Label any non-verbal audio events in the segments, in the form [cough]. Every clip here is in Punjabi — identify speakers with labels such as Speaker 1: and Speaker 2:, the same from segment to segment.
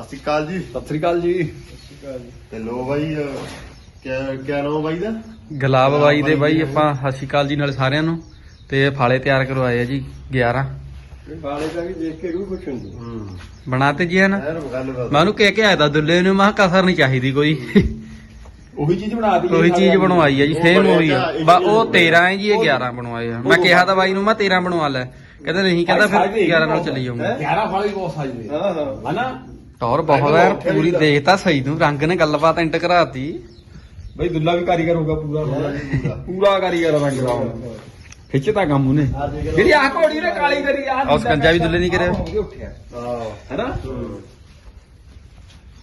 Speaker 1: ਸਤਿ ਸ਼੍ਰੀ ਅਕਾਲ ਜੀ।
Speaker 2: ਸਤਿ ਸ੍ਰੀ ਅਕਾਲ ਜੀ।
Speaker 1: ਤੇ ਲੋ ਬਾਈ ਅਹ, ਕਿਆ ਕਿਆ ਨਾਮ ਬਾਈ ਦਾ?
Speaker 3: ਗੁਲਾਬ ਬਾਈ ਦੇ ਬਾਈ ਆਪਾਂ ਸਤਿ ਸ਼੍ਰੀ ਅਕਾਲ ਜੀ ਨਾਲ ਸਾਰਿਆਂ ਨੂੰ। ਤੇ ਇਹ ਫਾਲੇ ਤਿਆਰ ਕਰਵਾਏ ਆ ਜੀ 11
Speaker 2: ਬਾਲੇ ਦਾ ਵੀ ਦੇਖ ਕੇ ਰੂਹ ਖੁਸ਼ ਹੁੰਦੀ।
Speaker 1: ਹੂੰ।
Speaker 3: ਬਣਾਤੇ ਜੀ ਹਨ?
Speaker 1: ਯਾਰ ਗੱਲ ਕਰ
Speaker 3: ਮੈਂ ਉਹਨੂੰ ਕਹਿ ਕੇ ਆਇਆ ਤਾਂ ਦੁੱਲੇ ਨੂੰ ਮੈਂ ਕਿਹਾ ਕਸਰ ਨਹੀਂ ਚਾਹੀਦੀ ਕੋਈ।
Speaker 2: ਉਹੀ ਚੀਜ਼ ਬਣਾ ਦਿੱਤੀ
Speaker 3: ਉਹੀ ਚੀਜ਼ ਬਣਵਾਈ ਆ ਜੀ
Speaker 1: ਉਹ
Speaker 3: ਸੇਮ
Speaker 1: ਬਣਿਆ
Speaker 3: ਉਹੀ ਆ।
Speaker 1: ਤਾਂ
Speaker 3: ਬਾ ਉਹ
Speaker 1: ਇੱਕ
Speaker 3: 13 ਹੈ ਜੀ ਇਹ 11 ਬਣਵਾਏ ਆ। ਮੈਂ ਕਿਹਾ ਤਾਂ ਬਾਈ ਨੂੰ ਮੈਂ 13 ਬਣਵਾ ਲੈ। ਕਹਿੰਦਾ ਨਹੀਂ ਕਹਿੰਦਾ ਫਿਰ 11 ਨਾਲ ਚੱਲੀ ਜਾਊਂਗਾ।
Speaker 2: 11 ਫਾਲੇ ਬਹੁਤ ਸਾਜਦੇ ਹਾਂ ਹਾਂ। ਹਨਾ?
Speaker 3: ਟੌਰ ਬਹੁਤ ਯਾਰ ਪੂਰੀ ਦੇਖਤਾ ਸਹੀ ਤੂੰ ਰੰਗ ਨੇ ਗੱਲਬਾਤ ਇੰਟ ਕਰਾਤੀ।
Speaker 2: ਬਈ ਦੁੱਲਾ ਵੀ ਕਾਰੀਗਰ ਹੋਗਾ ਪੂਰਾ
Speaker 1: ਪੂਰਾ
Speaker 2: ਕਾਰੀਗਰ ਰੰਗ ਦਾ ਖਿੱਚਤਾ ਕੰਮ ਉਹਨੇ। ਜਿਹੜੀ ਆਹ ਘੋੜੀ ਨੇ ਕਾਲੀ ਕਰੀ ਆ
Speaker 3: ਆਹ ਸਕੰਜਾ ਵੀ ਦੁੱਲੇ ਨਹੀਂ ਕਰਿਆ।
Speaker 2: ਹੈਨਾ?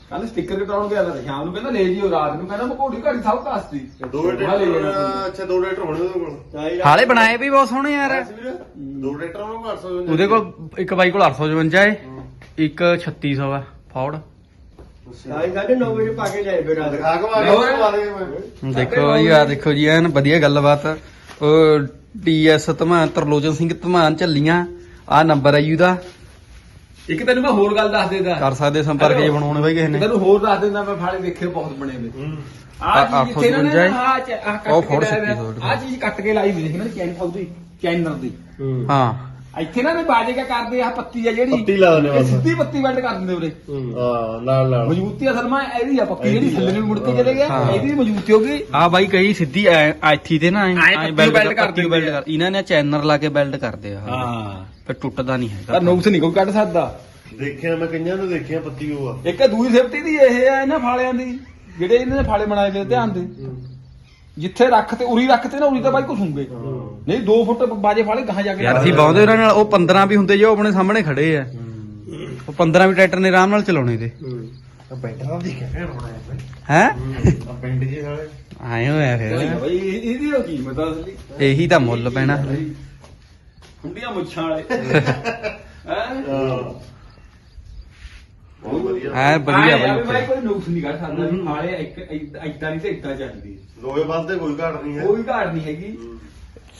Speaker 2: ਕੱਲ ਸਟicker ਕਟਾਉਣ ਗਿਆ ਤਾਂ ਸ਼ਾਮ ਨੂੰ ਕਹਿੰਦਾ ਲੈ ਜਿਓ ਰਾਤ ਨੂੰ ਕਹਿੰਦਾ ਮੈਂ ਘੋੜੀ ਘਾੜੀ ਸਭ ਕਾਸਤੀ।
Speaker 1: ਦੋ ਡੇਟਰ ਅੱਛਾ ਦੋ ਡੇਟਰ ਹੋਣੇ ਉਹਦੇ ਕੋਲ।
Speaker 3: ਹਾਲੇ ਬਣਾਏ ਵੀ ਬਹੁਤ ਸੋਹਣੇ ਯਾਰ।
Speaker 1: ਦੋ ਡੇਟਰ ਉਹਨਾਂ ਨੂੰ 800
Speaker 3: ਉਹਦੇ ਕੋਲ ਇੱਕ ਬਾਈ ਕੋਲ 855 ਹੈ। ਇੱਕ 3600 ਆ। ਫੌੜ।
Speaker 4: ਸਾਈ ਸਾਢੇ 9 ਵਜੇ ਪਾ ਕੇ ਜਾਏ ਬੇਟਾ
Speaker 1: ਦਿਖਾ ਆ
Speaker 3: ਜੀ ਆ ਦੇਖੋ ਜੀ ਐਨ ਵਧੀਆ ਗੱਲਬਾਤ। ਉਹ ਟੀਐਸ ਧਮਾਨ ਤਰਲੋਚਨ ਸਿੰਘ ਧਮਾਨ ਝੱਲੀਆਂ। ਆ ਨੰਬਰ ਹੈ ਜੀ ਉਹਦਾ।
Speaker 2: ਇੱਕ ਤੈਨੂੰ ਮੈਂ ਹੋਰ ਗੱਲ ਦੱਸ ਦੇਦਾ।
Speaker 3: ਕਰ ਸਕਦੇ ਸੰਪਰਕ ਜੇ ਬਣਾਉਣੇ ਬਾਈ ਕਿਸੇ ਨੇ।
Speaker 2: ਤੈਨੂੰ ਹੋਰ ਦੱਸ ਦਿੰਦਾ ਮੈਂ ਫਾਲੇ ਦੇਖੇ ਬਹੁਤ ਬਣੇ ਵੇ ਆ ਚੀਜ਼ ਇੱਥੇ ਨਾ
Speaker 3: 855
Speaker 2: ਆਹ ਚ- ਆਹ ਕੱਟ ਕੇ
Speaker 3: ਫੋੜ
Speaker 2: ਲਾਇਆ ਚੀਜ਼ ਕੱਟ ਕੇ ਲਾਈ ਵੀ ਦੇਖ ਨਾ ਚੈਨ ਉਹਦੀ ਚੈਨਰ ਦੀ।
Speaker 3: ਹਾਂ।
Speaker 2: ਇੱਥੇ ਨਾ ਨੇ ਬਾਜੇ ਕਾ ਕਰਦੇ ਆ ਪੱਤੀ ਆ ਜਿਹੜੀ।
Speaker 1: ਪੱਤੀ ਲਾ ਦਿੰਦੇ
Speaker 2: ਇਹ
Speaker 1: ਬਸ।
Speaker 2: ਸਿੱਧੀ ਪੱਤੀ ਵੈਲਡ ਕਰ ਦਿੰਦੇ ਉਰੇ।
Speaker 1: ਹਾਂ ਨਾਲ ਨਾਲ।
Speaker 2: ਮਜ਼ਬੂਤੀ ਅਸਲ ਮੈਂ ਇਹਦੀ ਆ ਪੱਕੀ ਜਿਹੜੀ ਥੱਲੇ ਨੂੰ ਮੁੜ ਕੇ ਚਲੇ ਗਿਆ। ਇਹਦੀ ਮਜ਼ਬੂਤੀ ਹੋ ਗਈ।
Speaker 3: ਆ ਬਾਈ ਕਈ ਸਿੱਧੀ ਐਥੀ ਤੇ ਨਾ
Speaker 2: ਐਂ ਪੱਤੀ
Speaker 3: ਬੈਲਟ
Speaker 2: ਕਰ
Speaker 3: ਪੱਤੀ
Speaker 2: ਦਿੰਦੇ
Speaker 3: ਬੈਲਟ ਕਰ ਇਹਨਾਂ ਨੇ ਚੈਨਰ ਲਾ ਕੇ ਬੈਲਟ ਕਰਦੇ ਆ।
Speaker 2: ਹਾਂ।
Speaker 3: ਫਿਰ ਟੁੱਟਦਾ ਨਹੀਂ
Speaker 2: ਪਰ
Speaker 3: ਹੈਗਾ
Speaker 2: ਨੋਕਸ ਨਹੀਂ ਕੋਈ ਕੱਢ ਸਕਦਾ।
Speaker 1: ਦੇਖਿਆ ਮੈਂ ਕਈਆਂ ਨੂੰ ਦੇਖਿਆ ਪੱਤੀ ਉਹ ਆ।
Speaker 2: ਇੱਕ ਦੂਜੀ ਸੇਫਟੀ ਦੀ ਇਹ ਆ ਇਹਨਾਂ ਫਾਲਿਆਂ ਦੀ। ਜਿਹੜੇ ਇਹਨਾਂ ਨੇ ਫਾਲੇ ਬਣਾਏ ਵੇ ਧਿਆਨ ਦੇ। ਜਿੱਥੇ ਰੱਖ ਤੇ ਉਰੀ ਰੱਖ ਤੇ ਨਾ ਉਰੀ ਤਾਂ ਬਾਈ ਘੁਸੂਗੇ ਨਹੀਂ 2 ਫੁੱਟ ਬਾਜੇ ਫਾਲੇ ਗਾਹਾਂ ਜਾ ਕੇ
Speaker 3: ਯਾਰ ਅਸੀਂ ਬਾਉਂਦੇ ਉਹਨਾਂ ਨਾਲ ਉਹ 15 ਵੀ ਹੁੰਦੇ ਜੋ ਆਪਣੇ ਸਾਹਮਣੇ ਖੜੇ ਆ। ਉਹ 15 ਵੀ ਟਰੈਕਟਰ ਨੇ ਆਰਾਮ ਨਾਲ ਚਲਾਉਣੇ ਤੇ।
Speaker 1: ਵੀ
Speaker 3: ਹੈ
Speaker 1: ਜੀ
Speaker 3: ਆਏ ਹੋਇਆ ਫਿਰ।
Speaker 2: ਬਾਈ ਇਹ- ਇਹਦੀ ਉਹ ਕੀਮਤ ਆ ਅਸਲੀ?
Speaker 3: ਇਹੀ ਤਾਂ ਮੁੱਲ ਪੈਣਾ।
Speaker 2: ਹੁੰਡੀਆਂ ਮੁੱਛਾਂ ਵਾਲੇ। [laughs] ਹਾਂ।
Speaker 1: ਬਹੁਤ ਵਧੀਆ।
Speaker 3: ਐ ਵਧੀਆ ਬਾਈ
Speaker 2: ਕੋਈ ਨੁਕਸ ਨਹੀਂ ਕੱਢ ਸਕਦਾ ਵੀ ਇੱਕ ਇਦਾਂ ਨਹੀਂ ਤੇ ਇਦਾਂ ਚੱਲਦੀ
Speaker 1: ਲੋਹੇ ਵਾਸਤੇ ਕੋਈ ਘਾਟ ਨਹੀਂ ਹੈ।
Speaker 2: ਕੋਈ ਘਾਟ ਨਹੀਂ ਹੈਗੀ।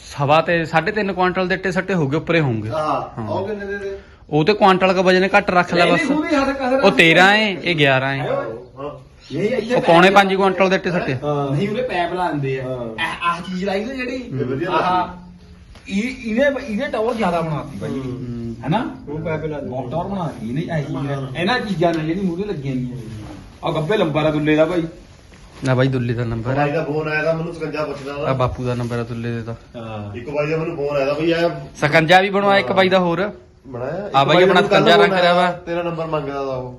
Speaker 3: ਸਵਾ ਤੇ 3.5 ਕੁਆਂਟਲ ਦੇ ਇੱਟੇ ਸੱਟੇ ਹੋਗੇ ਉੱਪਰੇ ਹੋਣਗੇ।
Speaker 1: ਹਾਂ। ਉਹ ਕਿੰਨੇ ਦੇ ਦੇ?
Speaker 3: ਉਹ ਤੇ ਕੁਆਂਟਲ ਦਾ ਵਜਨ ਘੱਟ ਰੱਖ ਲੈ ਬਸ। ਉਹ 13 ਏ ਇਹ 11 ਏ
Speaker 1: ਹਾਂ।
Speaker 2: ਨਹੀਂ ਇੱਥੇ
Speaker 3: ਉਹ ਪੌਣੇ 5 ਕੁਆਂਟਲ ਦੇ ਇੱਟੇ ਸੱਟੇ।
Speaker 2: ਨਹੀਂ ਉਹਨੇ ਪੈਪ ਲਾਉਂਦੇ ਆ।
Speaker 4: ਹਾਂ।
Speaker 2: ਇਹ ਆਹ ਚੀਜ਼ ਲਾਈ ਨਾ ਜਿਹੜੀ?
Speaker 1: ਵਧੀਆ
Speaker 2: ਆਹ। ਇਹ ਇਹਨੇ ਇਹਨੇ ਟਾਵਰ ਜ਼ਿਆਦਾ ਬਣਾਤੀ ਬਾਈ।
Speaker 1: ਹੂੰ।
Speaker 2: ਹੈਨਾ?
Speaker 4: ਉਹ ਪੈਪ ਲਾ ਦੇ
Speaker 2: ਟਾਵਰ ਬਣਾਤੀ ਇਹਨੇ ਇਹ ਚੀਜ਼ ਨੇ। ਇਹਨਾਂ ਚੀਜ਼ਾਂ ਨੇ ਜਿਹੜੀ ਮੂਹਰੇ ਲੱਗੀਆਂ ਗਈਆਂ ਆ ਗੱਬੇ ਲੰਬਾ ਰਾ ਦੁੱਲੇ ਦਾ ਭਾਈ।
Speaker 3: ਨਾ ਬਾਈ ਦੁੱਲੇ ਦਾ ਨੰਬਰ ਹੈ
Speaker 1: ਦਾ ਫੋਨ ਆਇਆ ਤਾਂ ਮੈਨੂੰ ਸਕੰਜਾ ਪੁੱਛਦਾ
Speaker 3: ਆ
Speaker 1: ਦਾ
Speaker 3: ਬਾਪੂ ਦਾ ਨੰਬਰ ਹੈ ਦੁੱਲੇ ਦੇ ਤਾਂ
Speaker 2: ਹਾਂ।
Speaker 1: ਇੱਕ ਬਾਈ ਦਾ ਮੈਨੂੰ ਫੋਨ ਆਇਆ ਤਾਂ ਬਈ ਆ
Speaker 3: ਸਕੰਜਾ ਵੀ ਬਣਵਾਇਆ ਇੱਕ ਬਾਈ ਦਾ ਹੋਰ।
Speaker 1: ਬਣਾਇਆ। ਇੱਕ
Speaker 3: ਆ ਬਾਈ
Speaker 1: ਦਾ
Speaker 3: ਆਪਣਾ
Speaker 1: ਮੈਨੂੰ ਕੱਲ੍ਹ
Speaker 3: ਸਕੰਜਾ ਰੱਖ ਰਿਹਾ ਵਾ।
Speaker 1: ਤੇਰਾ ਨੰਬਰ ਮੰਗਦਾ ਦਾ ਉਹ।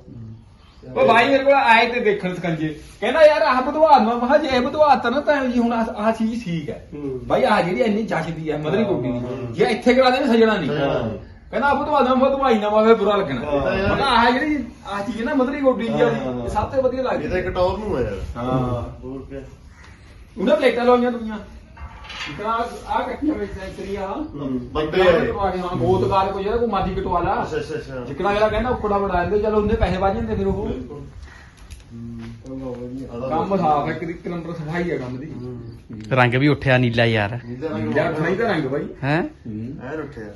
Speaker 2: ਉਹ ਭਾਈ ਮੇਰੇ ਕੋਲ ਆਏ ਤੇ ਦੇਖਣ ਸਕੰਜੇ ਕਹਿੰਦਾ ਯਾਰ ਆਹ ਬਧਵਾ ਦਵਾ ਮਹਾ ਜੇ ਇਹ ਬਧਵਾ ਤਾ ਨਾ ਤਾਂ ਜੀ ਹੁਣ ਆਹ ਆਹ ਚੀਜ਼ ਠੀਕ ਹੈ।
Speaker 1: ਹੂੰ।
Speaker 2: ਭਾਈ ਆਹ ਜਿਹੜੀ ਇੰਨੀ ਜੱਚਦੀ ਹੈ ਮਦਰੀ ਕੋਟੀ ਦੀ। ਜੇ ਇੱਥੇ ਕਰਾ ਦੇ ਸਜਣਾ ਨਹੀਂ।
Speaker 1: ਸਜਣਾ ਨਹੀਂ।
Speaker 2: ਕਹਿੰਦਾ ਆਪ ਬਧਵਾ ਦਵਾ ਬਧਵਾਈ ਨਾ ਵਾ ਫੇਰ ਬੁਰਾ ਲੱਗਣਾ।
Speaker 1: ਹਾਂ।
Speaker 2: ਮੈਂ ਕਿਹਾ ਆਹ ਜਿਹੜੀ ਆਹ ਚੀਜ਼ ਨਾ ਮਦਰੀ ਕੋਟੀ ਦੀ ਵਾਲੀ। ਇਹ ਸਭ ਤੋਂ ਵਧੀਆ
Speaker 1: ਇਹ ਤਾਂ
Speaker 2: ਲੱਗਦੀ
Speaker 1: ਇੱਕ ਟੌਰ ਨੂੰ ਹੈ ਯਾਰ।
Speaker 2: ਹਾਂ।
Speaker 1: ਹੋਰ ਕੀ?
Speaker 2: ਉਹਨੇ ਪਲੇਟਾਂ ਲਾਈਆਂ ਦੁਨੀਆਂ। ਇਤਨਾ ਆ ਕੱਟੀਆਂ ਵਿੱਚ ਸੈਂਚਰੀਆਂ
Speaker 1: ਬੰਦੇ ਆ ਇਹ।
Speaker 2: ਗੋਤਕਾਰ ਕੋਈ ਜਿਹੜਾ ਕੋਈ ਮਾਦੀ ਕਟਵਾ ਲਾ।
Speaker 1: ਅੱਛਾ ਅੱਛਾ ਅੱਛਾ।
Speaker 2: ਜਿਕਣਾ ਜਿਹੜਾ ਕਹਿੰਦਾ ਉਕੜਾ ਬਣਾ ਦਿੰਦੇ ਚਲੋ ਉਹਨੇ ਪੈਸੇ ਵੱਜ ਜਾਂਦੇ ਫਿਰ ਉਹ। ਕੰਮ ਸਾਫ਼ ਹੈ ਕਿ ਇੱਕ ਨੰਬਰ ਸਫ਼ਾਈ ਹੈ ਕੰਮ ਦੀ।
Speaker 3: ਰੰਗ ਵੀ ਉੱਠਿਆ ਨੀਲਾ ਯਾਰ।
Speaker 2: ਯਾਰ ਨਹੀਂ ਤਾਂ ਰੰਗ ਬਾਈ।
Speaker 3: ਹੈ?
Speaker 1: ਐ ਉੱਠਿਆ।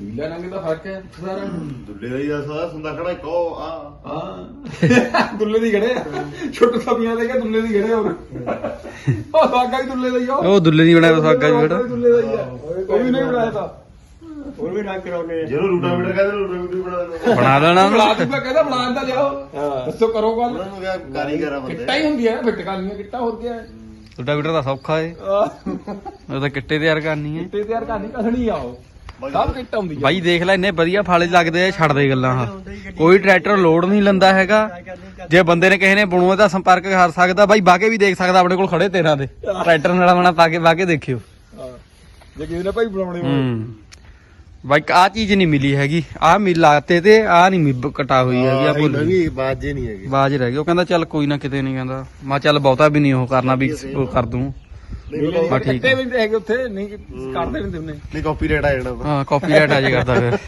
Speaker 2: ਨੀਲਾ ਰੰਗ ਦਾ ਫ਼ਰਕ ਹੈ ਸਾਰਾ।
Speaker 1: ਦੁੱਲੇ ਦਾ ਹੀ ਦਾ ਸਾਰਾ ਸੁੰਦਾ ਖੜਾ ਕੋ ਆ।
Speaker 2: ਹਾਂ। [laughs] ਦੁੱਲੇ ਦੀ ਆ। ਛੋਟੇ ਸਭੀਆਂ ਦੇ ਕਿ ਦੁੱਲੇ ਦੀ ਖੜੇ ਹੋਰ। [laughs] ਉਹ ਸਾਗਾ ਵੀ ਦੁੱਲੇ ਦਾ ਹੀ ਆ।
Speaker 3: ਉਹ ਦੁੱਲੇ ਨਹੀਂ ਬਣਾਇਆ ਸਾਗਾ ਵੀ ਕਿਹੜਾ
Speaker 2: ਦੁੱਲੇ ਦਾ ਹੀ ਆ। ਉਹ ਵੀ ਨਹੀਂ ਬਣਾਇਆ ਤਾਂ।
Speaker 4: ਹੋਰ ਵੀ ਕਰਾਉਣੇ ਆ।
Speaker 1: ਜਿਹਨੂੰ ਰੂਟਾ ਮੀਟਰ ਕਹਿੰਦੇ ਰੂਟਾ ਮੀਟਰ ਬਣਾ ਦਿੰਦੇ
Speaker 3: ਬਣਾ ਦੇਣਾ
Speaker 2: ਬਣਾ। ਦੂਗਾ ਕਹਿੰਦਾ ਬਣਾ ਦਿੰਦਾ ਲਿਆਓ।
Speaker 4: ਹਾਂ।
Speaker 2: ਦੱਸੋ ਕਰੋ ਗੱਲ।
Speaker 1: ਉਹਨਾਂ ਨੂੰ ਕਿਹਾ ਕਾਰੀਗਰ ਆ ਬੰਦੇ।
Speaker 2: ਕਿੱਟਾ ਹੀ ਹੁੰਦੀ ਹੈ ਫਿੱਟ ਕਰਨੀਆਂ ਕਿੱਟਾ ਹੋਰ ਹੈ
Speaker 3: ਤੁਹਾਡਾ ਵੀਟਰ ਦਾ ਸੌਖਾ ਏ। ਉਹ ਤਾਂ ਕਿੱਟੇ ਤਿਆਰ ਕਰਨੀ ਏ।
Speaker 2: ਕਿੱਟੇ ਤਿਆਰ ਕਰਨੀ ਕਸਣੀ ਆ ਉਹ। ਸਭ ਕਿੱਟ ਹੁੰਦੀ ਆ।
Speaker 3: ਬਾਈ ਦੇਖ ਲੈ ਇੰਨੇ ਵਧੀਆ ਫਾਲੇ ਲੱਗਦੇ ਆ ਛੱਡ ਦੇ ਗੱਲਾਂ। ਆ ਕੋਈ ਟਰੈਕਟਰ ਲੋਡ ਨਹੀਂ ਲੈਂਦਾ ਹੈਗਾ। ਜੇ ਬੰਦੇ ਨੇ ਕਿਸੇ ਨੇ ਬਣੂਆ ਤਾਂ ਸੰਪਰਕ ਕਰ ਸਕਦਾ। ਬਾਈ ਬਾਕੇ ਵੀ ਦੇਖ ਸਕਦਾ ਆਪਣੇ ਕੋਲ ਖੜੇ ਤੇਰਾਂ ਦੇ। ਟਰੈਕਟਰ ਨਾਲ ਬਣਾ ਪਾ ਕੇ ਬਾਕੇ ਦੇਖਿਓ।
Speaker 2: ਜੇ ਕਿਸੇ ਨੇ ਭਾਈ ਬਣਾਉਣੇ।
Speaker 3: ਹੂੰ। ਬਾਈ ਆ ਚੀਜ਼ ਨਹੀਂ ਮਿਲੀ ਹੈਗੀ। ਆ ਮਿਲਾਤੇ ਤੇ ਆ ਨਹੀਂ ਮਿਬ ਕਟਾ ਹੋਈ ਹੈਗੀ ਆ ਭੁੱਲ ਗਈ।
Speaker 1: ਬਾਜੇ ਨਹੀਂ ਹੈਗੇ।
Speaker 3: ਬਾਜ ਰਹਿ ਗਈ। ਉਹ ਕਹਿੰਦਾ ਚੱਲ ਕੋਈ ਨਾ ਕਿਤੇ ਨਹੀਂ ਕਹਿੰਦਾ। ਮੈਂ ਚੱਲ ਬਹੁਤਾ ਵੀ ਨਹੀਂ ਉਹ ਕਰਨਾ ਵੀ ਉਹ ਕਰ ਦੂੰ। ਬਾ ਠੀਕ
Speaker 2: ਕਿੱਟੇ
Speaker 3: ਹੈ।
Speaker 2: ਵੀ ਨਹੀਂ ਹੈਗੇ ਉੱਥੇ ਨਹੀਂ ਕੱਢਦੇ ਨਹੀਂ ਉਹਨੇ
Speaker 1: ਨਹੀਂ ਕਾਪੀਰਾਈਟ ਆ ਜਾਣਾ
Speaker 3: ਹਾਂ ਕਾਪੀਰਾਈਟ ਆ ਜੇ ਕਰਦਾ ਫਿਰ।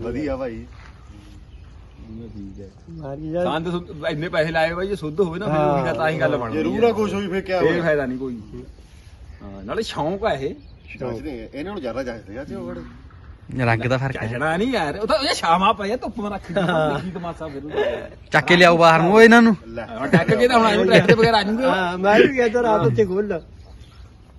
Speaker 1: ਵਧੀਆ ਭਾਈ।
Speaker 4: ਮਾਰੀ ਜਾ
Speaker 2: ਸੰਦ ਸੁੱਧ- ਇੰਨੇ ਪੈਸੇ ਲਾਏ ਬਾਈ ਜੇ ਸੁੱਧ ਹੋਵੇ ਨਾ ਫਿਰ ਉਹੀ ਗੱਲ ਤਾਂ ਹੀ ਗੱਲ ਬਣਦੀ
Speaker 1: ਜ਼ਰੂਰ ਆ ਕੁਛ ਹੋਈ ਫੇਰ ਕਿਆ
Speaker 2: ਫੇਰ
Speaker 1: ਹੋਇਆ
Speaker 2: ਫਾਇਦਾ ਨਹੀਂ ਕੋਈ। ਹਾਂ ਨਾਲੇ ਸ਼ੌਂਕ ਆ ਇਹ।
Speaker 1: ਚਾਹੀਦੇ ਇਹਨਾਂ ਨੂੰ ਜ਼ਿਆਦਾ ਚਾਹੀਦੇ ਆ ਤੇ ਉਹ
Speaker 3: ਰੰਗ ਦਾ ਫ਼ਰਕ ਹੈ।
Speaker 2: ਜੜਾ ਨਹੀਂ ਯਾਰ। ਉਹ ਤਾਂ ਇਹ ਸ਼ਾਮਾਂ ਪਏ ਧੁੱਪ ਮਾ ਰੱਖੀ ਦੇਖੀ ਤਮਾਸਾ ਫਿਰ।
Speaker 3: ਚੱਕ ਕੇ ਲਿਆਓ ਬਾਹਰ ਨੂੰ ਉਹ ਇਹਨਾਂ ਨੂੰ।
Speaker 1: ਲੈ।
Speaker 2: ਹੁਣ ਟੱਕ ਕੇ ਤਾਂ ਹੁਣ ਇਹਨੂੰ ਟਰੈਕਟਰ ਵਗੈਰਾ ਆ ਜੂਗੇ
Speaker 4: ਹਾਂ ਮੈਂ ਵੀ ਗਿਆ ਤਾਂ ਰਾਤ ਉੱਤੇ ਖੁੱਲ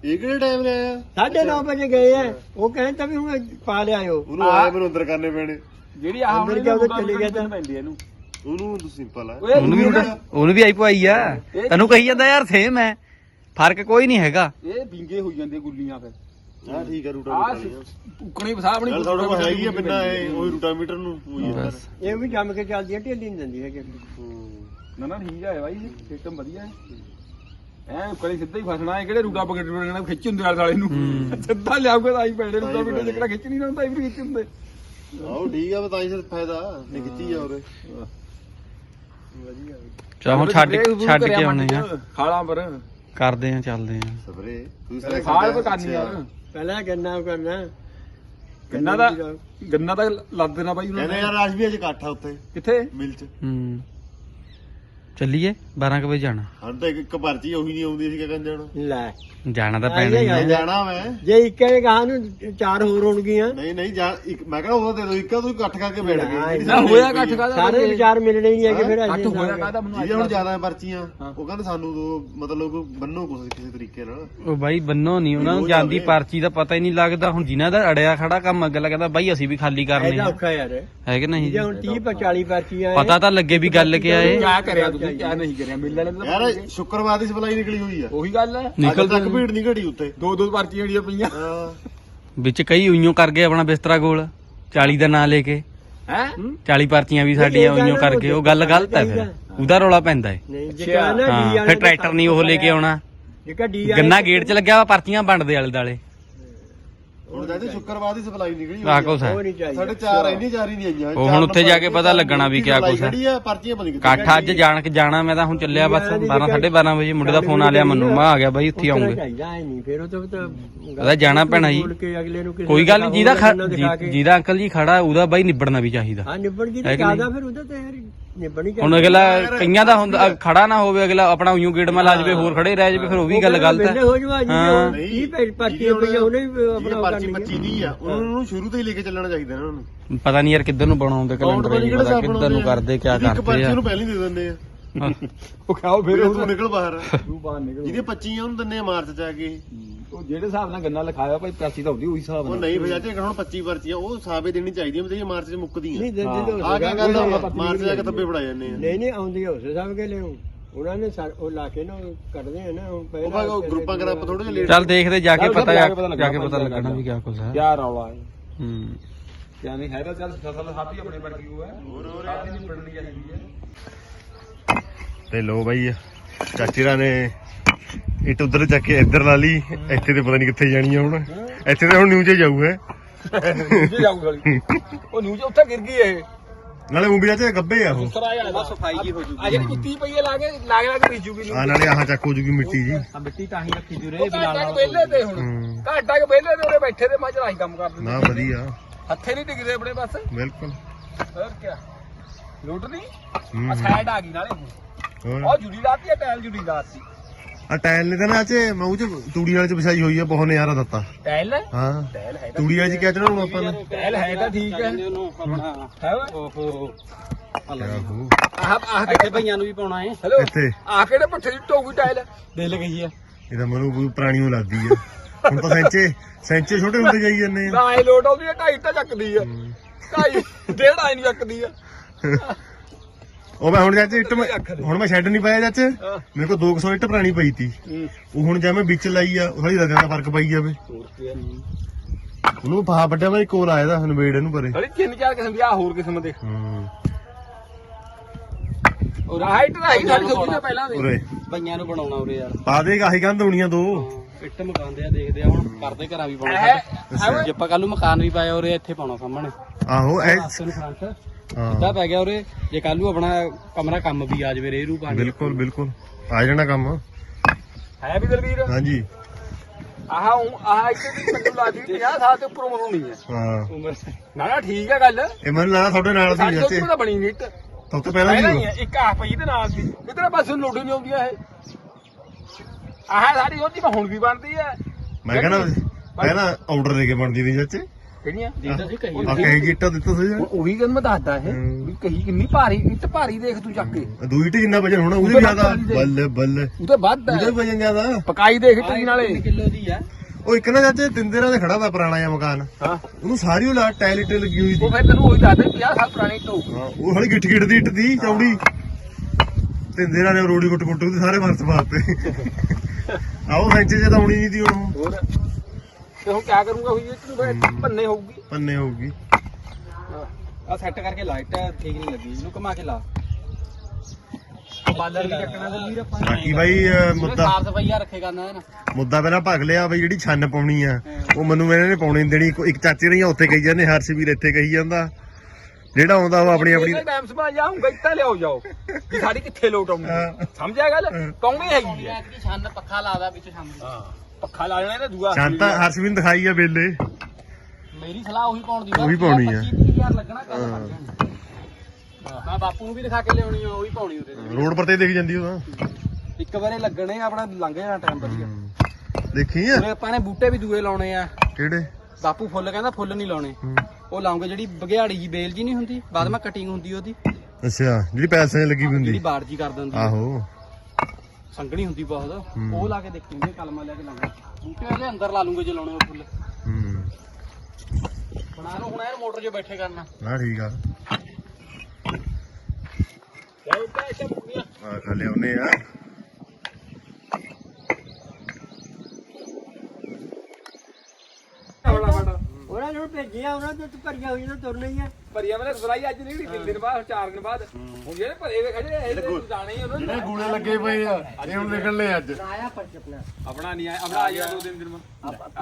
Speaker 1: ਇਹ ਕਿਹੜੇ ਟਾਈਮ ਨੇ ਆਇਆ?
Speaker 4: ਸਾਢੇ ਨੌ ਵਜੇ ਗਏ ਆ। ਉਹ ਕਹਿੰਦਾ ਵੀ ਹੁਣ ਪਾ ਲਿਆਇਓ
Speaker 1: ਉਹਨੂੰ ਆਏ ਮੈਨੂੰ ਅੰਦਰ ਕਰਨੇ ਪੈਣੇ।
Speaker 2: ਜਿਹੜੀ ਆਹ
Speaker 4: ਉਹਦੇ ਚਲੇ ਗਿਆ ਤਾਂ।
Speaker 2: ਪੈਂਦੀ ਇਹਨੂੰ।
Speaker 1: ਉਹਨੂੰ ਸਿੰਪਲ ਆ।
Speaker 3: ਉਹਨੂੰ ਵੀ ਉਹਨੂੰ ਵੀ ਆਈ ਪਵਾਈ ਆ। ਤੈਨੂੰ ਕਹੀ ਜਾਂਦਾ ਯਾਰ ਸੇਮ ਹੈ। ਫ਼ਰਕ ਕੋਈ ਨਹੀਂ ਹੈਗਾ।
Speaker 2: ਇਹ ਵਿੰਗੇ ਹੋਈ ਜਾਂਦੇ ਗੁੱਲੀਆਂ ਫਿਰ।
Speaker 1: ਹਾਂ ਠੀਕ ਆ ਰੂਟਾ
Speaker 2: ਆਹ
Speaker 1: ਮੀਟਰ
Speaker 2: ਉਕਣੀ ਵਸਾ ਆਪਣੀ
Speaker 1: ਨਾਲ ਤੁਹਾਡੇ ਕੋਲ ਹੈਗੀ ਆ ਬਿੰਨਾ ਇਹ ਉਹੀ ਰੂਟਾ ਮੀਟਰ ਨੂੰ ਉਹੀ ਆ।
Speaker 3: ਬਸ।
Speaker 4: ਇਹ ਵੀ ਜੰਮ ਕੇ ਚੱਲਦੀ ਆ ਢੇਲੀ ਨਹੀਂ ਦਿੰਦੀ ਹੈਗੀ।
Speaker 1: ਹੂੰ।
Speaker 2: ਨਾ ਨਾ ਠੀਕ ਹੈ ਬਾਈ ਸਿਸਟਮ ਵਧੀਆ ਹੈ। ਐ ਉਕਣੀ ਸਿੱਧਾ ਹੀ ਫਸਣਾ ਹੈ ਕਿਹੜੇ ਰੂਟਾ ਪਕੜ ਪਕੜਨਾ ਖਿੱਚ ਹੁੰਦੇ ਆਲੇ ਸਾਲੇ ਨੂੰ। ਸਿੱਧਾ ਲਿਆਉਗੇ ਤਾਂ ਆਈ ਪੈਣੇ ਰੂਟਾ ਵੀਟੇ ਜਿਹੜਾ ਖਿੱਚ ਨਹੀਂ ਨਾ ਹੁੰਦਾ ਇਹ ਵੀ ਖਿੱਚ ਹੁੰਦੇ।
Speaker 1: ਆਹੋ ਠੀਕ ਆ ਬਤਾਈ ਸਿਰ ਫਾਇਦਾ ਨਹੀਂ ਖਿੱਚੀ ਜਾ ਉਰੇ
Speaker 4: ਵਧੀਆ।
Speaker 3: ਚਾ ਹੁਣ ਛੱਡ ਛੱਡ ਕੇ ਆਉਣੇ ਆ
Speaker 2: ਖਾਲਾਂ ਪਰ।
Speaker 3: ਕਰਦੇ ਆ ਚੱਲਦੇ ਆ
Speaker 1: ਸਬਰੇ ਤੂੰ ਸਾਰੇ
Speaker 2: ਖਾਲ ਪਰ ਕਰਨੀ ਯਾਰ
Speaker 4: ਪਹਿਲਾਂ ਗੰਨਾ ਕਰਨਾ।
Speaker 2: ਗੰਨਾ ਦਾ ਗੰਨਾ ਤਾਂ ਲੱਦ ਦੇਣਾ ਬਾਈ
Speaker 1: ਕਹਿੰਦੇ
Speaker 2: ਉਹਨਾਂ
Speaker 1: ਯਾਰ ਰਾਜ ਵੀ ਅੱਜ ਇਕੱਠ ਆ ਉੱਥੇ।
Speaker 2: ਕਿੱਥੇ?
Speaker 1: ਮਿਲ ਚ।
Speaker 3: ਹੂੰ। ਚੱਲੀਏ 12 ਕੁ ਵਜੇ ਜਾਣਾ।
Speaker 1: ਹਾਂ ਤਾਂ ਇੱਕ ਇੱਕ ਪਰਚੀ ਉਹੀ ਨਹੀਂ ਆਉਂਦੀ ਸੀ ਕਿ ਜਾਣਾ
Speaker 4: ਲੈ।
Speaker 3: ਜਾਣਾ ਤਾਂ ਪੈਣਾ ਹੀ ਆ।
Speaker 1: ਜਾਣਾ। ਮੈਂ
Speaker 4: ਜੇ ਇੱਕੇ ਗਾਂ ਨੂੰ ਚਾਰ ਹੋਰ ਹੋਣਗੀਆਂ।
Speaker 1: ਨਹੀਂ ਨਹੀਂ ਜਾ ਇੱਕ ਮੈਂ ਕਹਿੰਦਾ ਉਹ ਦੇ ਦੋ ਇੱਕ ਤੂੰ ਇਕੱਠ ਕਰਕੇ ਬੈਠ ਗਏ
Speaker 2: ਨਾ। ਹੋਇਆ ਇਕੱਠ ਕਾਦਾ
Speaker 4: ਸਾਰੇ ਵਿਚਾਰ ਮਿਲਣੇ ਹੀ ਨਹੀਂ ਹੈਗੇ ਫਿਰ ਅਸੀਂ
Speaker 2: ਹੋਇਆ ਕਾਦਾ ਮੈਨੂੰ
Speaker 1: ਹੁਣ ਜ਼ਿਆਦਾ ਪਰਚੀਆਂ
Speaker 2: ਹਾਂ।
Speaker 1: ਉਹ ਕਹਿੰਦੇ ਸਾਨੂੰ ਦੋ ਮਤਲਬ ਬੰਨੋ ਕੁਛ ਕਿਸੇ ਤਰੀਕੇ ਨਾਲ।
Speaker 3: ਉਹ ਬਾਈ ਬੰਨੋ ਨਹੀਂ ਉਹਨਾਂ ਨੂੰ ਜਾਂਦੀ ਪਰਚੀ ਦਾ ਪਤਾ ਹੀ ਨਹੀਂ ਲੱਗਦਾ। ਹੁਣ ਜਿਨ੍ਹਾਂ ਦਾ ਅੜਿਆ ਖੜਾ ਕੰਮ ਅਗਲਾ ਕਹਿੰਦਾ ਬਾਈ ਅਸੀਂ ਵੀ ਖਾਲੀ ਕਰਨੇ
Speaker 4: ਇਹਦਾ
Speaker 3: ਆ
Speaker 4: ਔਖਾ ਯਾਰ।
Speaker 3: ਹੈ ਕਿ ਨਹੀਂ?
Speaker 4: ਜੇ ਹੁਣ 30 ਪਰ 40 ਪਰਚੀਆਂ
Speaker 3: ਪਤਾ ਤਾਂ ਲੱਗੇ ਵੀ ਗੱਲ ਕਿਆ ਏ
Speaker 2: ਕਿਆ ਕਰਿਆ ਤੁਸੀਂ ਕਿਆ ਨਹੀਂ ਕਰਿਆ ਮਿਲ ਵਾਲੇ ਨੇ
Speaker 1: ਯਾਰ ਸ਼ੁੱਕਰਵਾਰ ਦੀ ਸਪਲਾਈ ਨਿਕਲੀ ਹੋਈ ਆ।
Speaker 2: ਉਹੀ ਗੱਲ ਹੈ
Speaker 3: ਨਿਕਲ
Speaker 1: ਤੱਕ ਭੀੜ ਨਹੀਂ ਘਟੀ ਉੱਤੇ।
Speaker 2: ਦੋ ਦੋ ਪਰਚੀਆਂ ਜਿਹੜੀਆਂ ਪਈਆਂ।
Speaker 1: ਹਾਂ।
Speaker 3: ਵਿੱਚ ਕਈ ਉਈਓ ਕਰ ਗਏ ਆਪਣਾ ਬਿਸਤਰਾ ਗੋਲ 40 ਦਾ ਨਾਂ ਲੈ ਕੇ।
Speaker 2: ਹੈ?
Speaker 3: 40 ਪਰਚੀਆਂ ਵੀ ਸਾਡੀਆਂ ਉਈਓ ਕਰ ਗਏ ਉਹ ਗੱਲ ਗਲਤ ਹੈ ਫਿਰ। ਉਹਦਾ ਰੌਲਾ ਪੈਂਦਾ ਏ।
Speaker 4: ਨਹੀਂ ਜੇ ਕਹਿੰਦਾ
Speaker 3: ਹਾਂ ਫਿਰ ਟਰੈਕਟਰ ਨਹੀਂ ਉਹ ਲੈ ਕੇ ਆਉਣਾ। ਗੰਨਾ ਗੇਟ 'ਚ ਲੱਗਿਆ ਵਾ ਪਰਚੀਆਂ ਵੰਡਦੇ ਆਲੇ ਦਾਲੇ
Speaker 1: ਹੁਣ ਜਾਂਦੇ ਸ਼ੁੱਕਰਵਾਰ ਦੀ ਸਪਲਾਈ ਨਿਕਲੀ ਹੋਈ
Speaker 3: ਆਹ
Speaker 1: ਆ।
Speaker 3: ਕੁਛ ਹੈ।
Speaker 4: ਉਹ ਨਹੀਂ ਚਾਹੀਦਾ।
Speaker 1: ਸਾਡੇ ਚਾਰ ਇੰਨੀ ਚਾਰ ਹੀ ਨਹੀਂ ਆਈਆਂ।
Speaker 3: ਉਹ ਹੁਣ ਉੱਥੇ ਜਾ ਕੇ ਪਤਾ ਲੱਗਣਾ ਵੀ ਕਿਆ ਕੁਛ ਹੈ।
Speaker 1: ਖੜੀ ਆ ਪਰਚੀਆਂ ਪਤਾ ਨਹੀਂ
Speaker 3: ਕਾਠਾ ਅੱਜ ਜਾਣ ਕੇ ਜਾਣਾ ਮੈਂ ਤਾਂ ਹੁਣ ਚੱਲਿਆ ਬਸ 12 12:30 ਵਜੇ ਮੁੰਡੇ ਦਾ ਫੋਨ ਆ ਲਿਆ ਮੈਨੂੰ। ਮੈਂ ਆ ਗਿਆ ਬਾਈ ਉੱਥੇ ਆਉਂਗੇ।
Speaker 4: ਚਾਹੀਦਾ ਐ ਨਹੀਂ। ਫਿਰ ਉਹ ਤਾਂ ਤਾਂ
Speaker 3: ਉਹਦਾ ਜਾਣਾ ਪੈਣਾ ਜੀ।
Speaker 4: ਬੋਲ ਕੇ ਅਗਲੇ ਨੂੰ ਕਿਸੇ
Speaker 3: ਕੋਈ ਗੱਲ ਨਹੀਂ ਜਿਹਦਾ ਜਿਹਦਾ ਅੰਕਲ ਜੀ ਖੜਾ ਉਹਦਾ ਬਾਈ ਨਿਬੜਨਾ ਵੀ ਚਾਹੀਦਾ।
Speaker 4: ਹਾਂ ਨਿਬੜ ਗਈ
Speaker 3: ਹੈ
Speaker 4: ਤਾਂ
Speaker 3: ਕਿ ਨਹੀਂ?
Speaker 4: ਜ਼ਿਆਦਾ ਫਿਰ ਉਹਦਾ ਤਾਂ ਯਾਰ ਨਿਬੜਨੀ
Speaker 3: ਹੁਣ ਅਗਲਾ ਕਈਆਂ ਦਾ ਹੁੰਦਾ ਅ, ਖੜਾ ਨਾ ਹੋਵੇ ਅਗਲਾ ਆਪਣਾ ਉਈਓ ਗੇਟ ਮਾ ਲਾ ਜਵੇ ਹੋਰ ਖੜੇ ਰਹਿ ਜਵੇ ਫਿਰ ਉਹ ਵੀ ਗੱਲ ਗਲਤ ਹੈ।
Speaker 4: ਹੋ ਜਵਾ ਜੀ
Speaker 3: ਹਾਂ।
Speaker 4: ਇਹ ਪੈ ਪਰਚੀ ਪਈ ਆ, ਉਹਨੇ ਵੀ ਆਪਣਾ
Speaker 1: ਪਰਚੀ
Speaker 4: ਕਰਨੀ
Speaker 1: 25 ਦੀ ਆ ਉਹਨਾਂ ਨੂੰ ਸ਼ੁਰੂ ਤੋਂ ਹੀ ਲੈ ਕੇ ਚੱਲਣਾ ਚਾਹੀਦਾ ਇਹਨਾਂ ਨੂੰ।
Speaker 3: ਪਤਾ ਨਹੀਂ ਯਾਰ ਕਿੱਧਰ ਨੂੰ ਬਣਾਉਂਦੇ ਕੈਲੰਡਰ ਨਹੀਂ ਪਤਾ ਕਿੱਧਰ ਨੂੰ ਕਰਦੇ ਕਿਆ
Speaker 1: ਇੱਕ
Speaker 3: ਕਰਦੇ
Speaker 1: ਪਰਚੀ
Speaker 3: ਆ
Speaker 1: ਨੂੰ ਪਹਿਲਾਂ ਹੀ ਦੇ ਦਿੰਦੇ ਆ।
Speaker 2: ਉਹ ਖਾਓ
Speaker 1: ਫਿਰ
Speaker 2: ਫਿਰ
Speaker 1: ਉਹ ਨਿਕਲ ਬਾਹਰ।
Speaker 2: ਤੂੰ ਬਾਹਰ ਨਿਕਲ
Speaker 1: ਜਿਹਦੇ 25 ਆ ਉਹਨੂੰ ਦਿੰਦੇ ਆ ਮਾਰਚ ਚ ਆ ਕੇ।
Speaker 2: ਉਹ ਜਿਹੜੇ ਹਿਸਾਬ ਨਾਲ ਗੰਨਾ ਲਿਖਾਇਆ ਭਾਈ ਪੈਸੀ ਤਾਂ ਹੁੰਦੀ ਉਹੀ ਹਿਸਾਬ
Speaker 1: ਉਹ
Speaker 2: ਨਾਲ।
Speaker 1: ਨਹੀਂ ਭਜਾ ਤੇ ਹੁਣ 25 ਪਰਚੀਆਂ ਉਹ ਸਾਬੇ ਦੇਣੀ ਚਾਹੀਦੀਆਂ ਵੀ ਤੇ ਮਾਰਚ ਚ ਮੁੱਕਦੀਆਂ।
Speaker 4: ਨਹੀਂ ਦਿੰਦੇ ਤਾਂ
Speaker 1: ਆ ਕਿਆ ਗੱਲ ਆ
Speaker 2: ਪੱਤੀ
Speaker 1: ਮਾਰਚ ਜਾ ਕੇ ਥੱਬੇ ਫੜਾ ਜਾਂਦੇ ਆ।
Speaker 4: ਨਹੀਂ ਨਹੀਂ ਆਉਂਦੀ ਆ ਉਸੇ ਸਾਹਿਬ ਕੇ ਲਿਓ ਉਹਨਾਂ ਨੇ ਸਾ- ਉਹ ਲਾ ਕੇ ਨਾ ਉਹ ਕੱਢਦੇ ਆ ਨਾ ਉਹ
Speaker 1: ਉਹ
Speaker 4: ਪਹਿਲਾਂ
Speaker 1: ਭਾਵੇਂ ਉਹ ਗਰੁੱਪਾਂ ਗਰੁੱਪ ਥੋੜੇ ਜਿਹਾ ਲੇਟ
Speaker 3: ਚੱਲ ਦੇਖਦੇ ਜਾ ਕੇ
Speaker 2: ਚੱਲ
Speaker 3: ਪਤਾ
Speaker 2: ਜਾ ਕੇ ਪਤਾ
Speaker 3: ਜਾ ਕੇ
Speaker 2: ਲੱਗਣਾ
Speaker 3: ਪਤਾ ਲੱਗਣਾ ਵੀ ਕਿਆ ਕੁਛ ਹੈ।
Speaker 2: ਕਿਆ ਰੌਲਾ ਹੈ।
Speaker 3: ਹੂੰ।
Speaker 2: ਕਿਆ ਨਹੀਂ ਹੈ ਤਾਂ ਚੱਲ ਫਸਲ ਸਾਡੀ ਆਪਣੇ ਵਰਗੀ ਉਹ ਹੈ। ਹੋਰ ਹੋਰ। ਨਹੀਂ ਪੜਨੀ ਚਾਹੀਦੀ ਹੈ।
Speaker 1: ਤੇ ਲੋ ਬਾਈ ਚਾਚੀ ਰਾਂ ਨੇ ਇੱਟ ਉਧਰ ਚੱਕ ਕੇ ਇੱਧਰ ਲਾ ਲਈ। ਇੱਥੇ ਤੇ ਪਤਾ ਨਹੀਂ ਕਿੱਥੇ ਜਾਣੀ ਆ ਹੁਣ। ਇੱਥੇ ਤੇ ਹੁਣ ਨਿਊਜੇ ਜਾਊ ਹੈ
Speaker 2: ਨਿਊਜੇ ਜਾਊ ਗਲੀ ਉਹ ਨਿਊਜੇ ਉੱਥੇ ਗਿਰ ਗਈ ਇਹ।
Speaker 1: ਨਾਲੇ ਉਂਗਲੀਆਂ ਤੇ ਗੱਬੇ ਆ ਉਹ।
Speaker 2: ਸਰਾਇਆ ਬਸ ਸਫ਼ਾਈ ਜੀ ਹੋ ਜੂਗੀ। ਆ ਜਿਹੜੀ ਕੁੱਤੀ ਪਈ ਹੈ ਲਾ ਕੇ ਲਾ ਕੇ ਲਾ ਕੇ ਬੀਜੂਗੀ
Speaker 1: ਆ ਨਾਲੇ ਆਹ ਚੱਕ ਹੋ ਜੂਗੀ ਮਿੱਟੀ ਜੀ।
Speaker 3: ਆ ਮਿੱਟੀ ਤਾਂ ਹੀ ਰੱਖੀ ਜੂਰੇ
Speaker 2: ਉਹ ਘਾਟਾ ਕੇ ਵਿਹਲੇ ਤੇ ਹੁਣ।
Speaker 1: ਹੂੰ।
Speaker 2: ਘਾਟਾ ਕੇ ਵਿਹਲੇ ਤੇ ਉਹਦੇ ਬੈਠੇ ਤੇ ਮੱਝ ਰਾਹੀਂ ਕੰਮ ਕਰਦੇ
Speaker 1: ਨਾ ਵਧੀਆ।
Speaker 2: ਹੱਥੇ ਨਹੀਂ ਟਿਕਦੇ ਆਪਣੇ ਬਸ।
Speaker 1: ਬਿਲਕੁਲ।
Speaker 2: ਹੋਰ ਕਿਆ? ਲੁੱਟ ਨਹੀਂ
Speaker 1: ਹੂੰ।
Speaker 2: ਆ ਸਾਈਡ ਆ ਗਈ ਨਾਲੇ ਹੁਣ।
Speaker 1: ਹੋਰ
Speaker 2: ਉਹ ਜੁੜੀ ਲਾਤੀ ਆ ਟਾਇਲ ਜੁੜੀ ਲਾਤੀ
Speaker 1: ਆ ਟਾਇਲ ਨੇ ਤਾਂ ਨਾ ਚ ਮੈਂ ਉਹ ਚ ਤੂੜੀ ਵਾਲੇ ਚ ਵਿਛਾਈ ਹੋਈ ਆ ਬਹੁਤ ਨਜ਼ਾਰਾ ਦਿੱਤਾ।
Speaker 2: ਟਾਇਲ?
Speaker 1: ਹਾਂ।
Speaker 2: ਟਾਇਲ ਹੈ
Speaker 1: ਤੂੜੀ ਵਾਲੇ ਚ ਕਿਆ ਚੜਾਉਣਾ ਆਪਾਂ ਨੇ।
Speaker 2: ਟਾਇਲ ਹੈ ਤਾਂ ਠੀਕ ਹੈ। ਹੈ
Speaker 3: ਓਹੋ।
Speaker 1: ਆਹੋ।
Speaker 2: ਆਹ ਆਹ
Speaker 3: ਇੱਥੇ ਭਈਆਂ ਨੂੰ ਵੀ ਪਾਉਣਾ ਏ?
Speaker 2: ਹੈਲੋ।
Speaker 1: ਇੱਥੇ।
Speaker 2: ਆ ਕਿਹੜੇ ਪੱਠੇ ਦੀ ਟੋਗੀ ਟਾਇਲ
Speaker 3: ਦੇ ਲ ਗਈ ਆ।
Speaker 1: ਇਹਦਾ ਮਨੂੰ ਕੋਈ ਪੁਰਾਣੀ ਨੂੰ ਲੱਗਦੀ ਆ। ਹੁਣ ਤਾਂ ਸੈਂਚੇ ਸੈਂਚੇ ਛੋਟੇ ਹੁੰਦੇ ਜਾਈ ਜਾਂਦੇ ਆ।
Speaker 2: ਨਾ ਇਹ ਲੋਟ ਆਉਂਦੀ ਹੈ ਢਾਈ ਤਾਂ ਚੱਕਦੀ ਆ। ਢਾਈ ਡੇਢ ਆਈ ਨਹੀਂ ਚੱਕਦੀ ਆ। [laughs]
Speaker 1: ਉਹ ਮੈਂ ਹੁਣ ਚਾਚੇ ਇੱਟ ਮੈਂ ਹੁਣ ਮੈਂ ਸ਼ੈੱਡ ਨਹੀਂ ਪਾਇਆ ਚਾਚੇ
Speaker 2: ਹਾਂ।
Speaker 1: ਮੇਰੇ ਕੋਲ 200 ਇੱਟ ਪੁਰਾਣੀ ਪਈ ਤੀ। ਉਹ ਹੁਣ ਜਾਂ ਮੈਂ ਵਿੱਚ ਲਾਈ ਆ ਥੋੜੀ ਰਗਾਂ ਦਾ ਫ਼ਰਕ ਪਾਈ ਜਾਵੇ। ਉਹਨੂੰ ਫਾ ਵੱਡਿਆ ਮੈਂ ਕੋਲ ਆਇਆ ਦਾ ਨਵੇੜ ਇਹਨੂੰ ਪਰੇ।
Speaker 2: ਹੜੀ ਤਿੰਨ ਚਾਰ ਕਿਸਮ ਦੀ ਆ ਹੋਰ ਕਿਸਮ ਦੇ।
Speaker 1: ਹੂੰ।
Speaker 2: ਉਹ ਦਾ ਹੀ ਸਾਡੀ ਸੋਚੀ ਤੋਂ ਪਹਿਲਾਂ ਦੇ।
Speaker 1: ਉਰੇ।
Speaker 3: ਭਈਆਂ ਨੂੰ ਬਣਾਉਣਾ ਉਰੇ ਯਾਰ।
Speaker 1: ਪਾ ਦੇ ਆਹੀ ਕੰਧ ਹੋਣੀਆਂ ਦੋ।
Speaker 3: ਇੱਟ ਮਕਾਨਦੇ ਆ ਦੇਖਦੇ ਆ ਹੁਣ ਕਰਦੇ ਘਰਾਂ ਵੀ ਸਾਡੇ ਜੇ ਆਪਾਂ ਕੱਲ ਨੂੰ ਮਕਾਨ ਵੀ ਪਾਇਆ ਉਰੇ ਇੱਥੇ ਪਾਉਣਾ ਸਾਹਮਣੇ।
Speaker 1: ਆਹੋ ਐ
Speaker 3: ਰਾਸਤੇ ਨੂੰ ਫਰੰਟ ਸਿੱਧਾ ਪੈ ਗਿਆ ਉਰੇ ਜੇ ਕੱਲ ਨੂੰ ਆਪਣਾ ਕਮਰਾ ਕੰਮ ਵੀ ਆ ਜਾਵੇ ਰੇਰੂ ਪਾਣੀ
Speaker 1: ਬਿਲਕੁਲ ਬਿਲਕੁਲ। ਆ ਜਾਣਾ ਕੰਮ।
Speaker 2: ਹੈ ਵੀ ਦਲਵੀਰ?
Speaker 1: ਹਾਂਜੀ।
Speaker 2: ਆਹ ਆਹ ਇੱਥੇ ਦੀ ਮੈਨੂੰ ਲੱਗਦੀ 50 ਸਾਲ ਤੇ ਉੱਪਰ ਉਮਰ ਹੋਣੀ ਹੈ।
Speaker 1: ਹਾਂ।
Speaker 3: ਉਮਰ
Speaker 2: ਨਾ ਨਾ ਠੀਕ ਹੈ ਗੱਲ।
Speaker 1: ਇਹ ਮੈਨੂੰ ਲੱਗਦਾ ਤੁਹਾਡੇ ਨਾਲ ਸੀ ਚਾਚੇ
Speaker 2: ਤੋਂ ਤਾਂ ਬਣੀ ਨਹੀਂ
Speaker 1: ਸਭ ਤੋਂ ਪਹਿਲਾਂ
Speaker 2: ਪਹਿਲਾਂ
Speaker 1: ਹੀ
Speaker 2: ਹੀ ਹੈ ਇੱਕ ਆਹ ਪਈ ਤੇ ਨਾਲ ਸੀ ਇਧਰ ਪਾਸੇ ਲੋਡ ਨਹੀਂ ਆਉਂਦੀ ਇਹ। ਆਹ ਸਾਡੀ ਉਹਦੀ ਮੈਂ ਹੁਣ ਵੀ ਬਣਦੀ ਹੈ।
Speaker 1: ਮੈਂ ਕਹਿੰਦਾ ਪਹਿਲਾਂ ਆਰਡਰ ਦੇ ਕੇ ਬਣਦੀ ਨਹੀਂ ਚਾਚੇ
Speaker 2: ਕਿਹੜੀਆਂ
Speaker 3: ਜਿੱਦਾਂ ਸੀ ਕਹੀ
Speaker 1: ਆ ਕਹੀ ਜੀਟਾ ਦਿੱਤਾ ਸੀ
Speaker 2: ਹੁਣ ਉਹੀ ਗੱਲ ਮੈਂ ਦੱਸਦਾ ਇਹ
Speaker 1: ਹੂੰ।
Speaker 2: ਵੀ ਕਹੀ ਕਿੰਨੀ ਭਾਰੀ ਇੱਟ ਭਾਰੀ ਦੇਖ ਤੂੰ ਚੱਕ ਕੇ।
Speaker 1: ਦੂਈ ਤੇ ਜਿੰਨਾ ਵਜਨ ਹੋਣਾ ਉਹਦੇ
Speaker 2: ਉਹਦੇ
Speaker 1: ਜ਼ਿਆਦਾ। ਬੱਲੇ ਬੱਲੇ।
Speaker 2: ਉਹ ਤਾਂ ਵੱਧ
Speaker 1: ਉਹਦਾ
Speaker 2: ਹੈ
Speaker 1: ਵੀ ਵਜਨ ਜ਼ਿਆਦਾ।
Speaker 2: ਪਕਾਈ ਦੇਖ ਟਰੀ ਨਾਲੇ।
Speaker 3: ਕਿਲੋ ਦੀ ਆ।
Speaker 1: ਉਹ ਇੱਕ ਨਾ ਚਾਚੇ ਤਿੰਨ ਦਿਨਾਂ ਦੇ ਖੜਾ ਦਾ ਪੁਰਾਣਾ ਜਿਹਾ ਮਕਾਨ।
Speaker 2: ਹਾਂ।
Speaker 1: ਉਹਨੂੰ ਸਾਰੀ ਉਹ ਲਾ ਟਾਇਲਟ ਲੱਗੀ ਹੋਈ ਸੀ।
Speaker 2: ਉਹ ਫਿਰ ਤੈਨੂੰ ਉਹੀ ਦੱਸਦੇ 50 ਸਾਲ ਪੁਰਾਣੀ ਟੋ
Speaker 1: ਹਾਂ ਉਹ ਹਲੀ ਗਿੱਟ ਗਿੱਟ ਦੀ ਇੱਟ ਦੀ ਚੌੜੀ। ਤਿੰਨ ਦਿਨਾਂ ਨੇ ਰੋੜੀ ਕੁੱਟ ਕੁੱਟ ਉਹਦੇ ਸਾਰੇ ਫਰਸ ਮਾਰਤੇ। ਆਓ ਫੈਂਚ ਜੇ ਤਾਂ ਆਉਣੀ ਨਹੀਂ ਦੀ ਹੁਣ
Speaker 2: ਹੋਰ? ਤੇ ਹੁਣ ਕਿਆ ਕਰੂੰਗਾ ਹੋਈ ਇਹ ਤੈਨੂੰ ਫਿਰ ਭੰਨੇ ਹੋਊਗੀ।
Speaker 1: ਪੰਨੇ ਹੋਊਗੀ।
Speaker 3: ਆ ਸੈੱਟ ਕਰਕੇ ਲਾਈਟ ਠੀਕ ਨਹੀਂ ਲੱਗੀ। ਇਹਨੂੰ ਘੁਮਾ ਕੇ ਲਾ। ਬਾਲਰ ਵੀ ਚੱਕਣਾ ਤੇ ਵੀਰ ਆਪਾਂ
Speaker 1: ਬਾਕੀ ਬਾਈ ਅਹ, ਮੁੱਦਾ
Speaker 3: ਸਾਫ਼ ਸਫਾਈਆ ਰੱਖੇ ਕਰਨਾ ਹੈ ਨਾ
Speaker 1: ਮੁੱਦਾ ਪਹਿਲਾਂ ਭਗ ਲਿਆ ਬਈ ਜਿਹੜੀ ਛੰਨ ਪਾਉਣੀ ਆ। ਉਹ ਮੈਨੂੰ ਇਹਨਾਂ ਨੇ ਪਾਉਣੀ ਨੀ ਦੇਣੀ। ਇੱਕ- ਇੱਕ ਚਾਚੀ ਰਹੀਆਂ ਉੱਥੇ ਕਹੀ ਜਾਂਦੇ ਹਰਸ਼ਵੀਰ ਇੱਥੇ ਕਹੀ ਜਾਂਦਾ। ਜਿਹੜਾ ਆਉਂਦਾ ਉਹ ਆਪਣੀ ਆਪਣੀ
Speaker 2: ਟਾਈਮ ਸਮਾ ਜਾਊਂਗਾ ਇੱਥੇ ਲਿਆਓ ਜਾਓ। ਕਿ ਸਾਡੀ ਕਿੱਥੇ ਲੋਟ ਆਉਣੀ।
Speaker 1: ਹਾਂ।
Speaker 2: ਸਮਝਿਆ ਗੱਲ? ਕੌਣੀ ਹੈਗੀ ਹੈ
Speaker 3: ਐਤਕੀ ਛੰਨ ਪੱਖਾ ਲਾਦਾ ਵਿੱਚ ਛੰਨ।
Speaker 2: ਹਾਂ। ਪੱਖਾ ਲਾ ਲੈਣਾ ਤੇ ਦੂਆ
Speaker 1: ਸ਼ਾਂਤਾ ਹਰਸ਼ਵੀਰ ਨੂੰ ਦਿਖਾਈ ਆ ਵੇਲੇ।
Speaker 3: ਮੇਰੀ ਸਲਾਹ ਉਹੀ ਪਾਉਣ ਦੀ
Speaker 1: ਉਹੀ ਪਾਉਣੀ ਆ।
Speaker 3: 25000 ਲੱਗਣਾ ਕੰਮ ਜਾਣਾ। ਮੈਂ ਬਾਪੂ ਨੂੰ ਵੀ ਦਿਖਾ ਕੇ ਲਿਆਉਣੀ ਆ ਉਹੀ ਪਾਉਣੀ ਉਹਦੇ ਤੇ।
Speaker 1: ਰੋਡ ਪਰ ਤੇ ਦਿਖ ਜਾਂਦੀ ਉਹ ਤਾਂ।
Speaker 3: ਇੱਕ ਵਾਰੇ ਲੱਗਣੇ ਆ, ਆਪਣਾ ਲੰਘ ਜਾਣਾ ਟਾਈਮ ਵਧੀਆ।
Speaker 1: ਦੇਖੀ ਆ?
Speaker 3: ਉਰੇ ਆਪਾਂ ਨੇ ਬੂਟੇ ਵੀ ਦੂਏ ਲਾਉਣੇ ਆ।
Speaker 1: ਕਿਹੜੇ?
Speaker 3: ਬਾਪੂ ਫੁੱਲ ਕਹਿੰਦਾ ਫੁੱਲ ਨਹੀਂ ਲਾਉਣੇ।
Speaker 1: ਹੂੰ।
Speaker 3: ਉਹ ਲਾਉਂਗੇ ਜਿਹੜੀ ਬਗਿਆੜੀ ਜੀ ਬੇਲ ਜੀ ਨਹੀਂ ਹੁੰਦੀ ਬਾਅਦ ਮੈਂ ਕਟਿੰਗ ਹੁੰਦੀ ਉਹਦੀ।
Speaker 1: ਅੱਛਾ ਜਿਹੜੀ ਪੈਸੇ ਲੱਗੀ ਵੀ
Speaker 3: ਜਿਹੜੀ
Speaker 1: ਹੁੰਦੀ
Speaker 3: ਬਾੜ ਜੀ ਕਰ ਦਿੰਦੀ। ਆ।
Speaker 1: ਆਹੋ।
Speaker 3: ਸੰਘਣੀ ਹੁੰਦੀ ਬਹੁਤ।
Speaker 1: ਹੂੰ।
Speaker 3: ਉਹ ਲਾ ਕੇ ਦੇਖਾਂਗੇ ਕਲਮਾ ਲੈ ਕੇ ਲਾਉਂਗੇ ਬੂਟੇ ਇਹਦੇ ਅੰਦਰ ਲਾ ਲੂੰਗੇ ਜੇ ਲਾਉਣੇ ਉਹ ਫੁੱਲ।
Speaker 1: ਹੂੰ।
Speaker 3: ਬਣਾ ਲਓ ਹੁਣ ਯਾਰ ਮੋਟਰ 'ਚ ਬੈਠੇ ਕਰਨਾ।
Speaker 1: ਨਾ ਠੀਕ ਆ। ਆ ਖਲੇ ਉਹਨੇ ਆ
Speaker 4: ਉਹਨਾਂ ਨੂੰ ਭੇਜਿਆ ਉਹਨਾਂ ਤੋਂ ਭਰੀਆਂ ਹੋਈਆਂ ਨੇ ਤੁਰਨਾ ਹੀ ਆ।
Speaker 2: ਭਰੀਆਂ ਮਤਲਬ ਸਲਾਈ ਅੱਜ ਨਹੀਂ ਤਿੰਨ ਦਿਨ ਬਾਅਦ ਚਾਰ ਦਿਨ ਬਾਅਦ। ਹੁਣ ਜਿਹੜੇ ਭਰੇ ਵੇ ਖੜੇ ਇਹ ਜਾਣੇ ਹੀ ਉਹਨਾਂ ਜਿਹੜੇ
Speaker 1: ਗੂੜੇ ਲੱਗੇ ਪਏ ਆ ਇਹ ਹੁਣ ਨਿਕਲਨੇ ਅੱਜ।
Speaker 4: ਆਇਆ ਪਰਚਪਨਾ ਆਪਣਾ।
Speaker 2: ਨਹੀਂ ਆਇਆ ਆਪਣਾ ਆ ਦੋ ਦਿਨ ਦਿਨ ਮਾ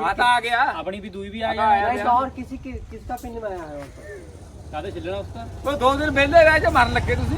Speaker 2: ਆ ਤਾਂ ਆ ਗਿਆ।
Speaker 3: ਆਪਣੀ ਵੀ ਦੂਈ ਵੀ ਆ
Speaker 4: ਗਿਆ। ਨਹੀਂ ਤਾਂ ਕਿਸੇ ਕਿਸ ਦਾ ਪਿੰਨ ਮੈਂ ਆਇਆ ਹਾਂ
Speaker 3: ਕਾਦੇ ਛਿੱਲਣਾ ਉਸ ਦਾ?
Speaker 2: ਉਹ ਦੋ ਦਿਨ ਵਿਹਲੇ ਰਹਿ ਜਾ ਮਰਨ ਲੱਗੇ ਤੁਸੀਂ।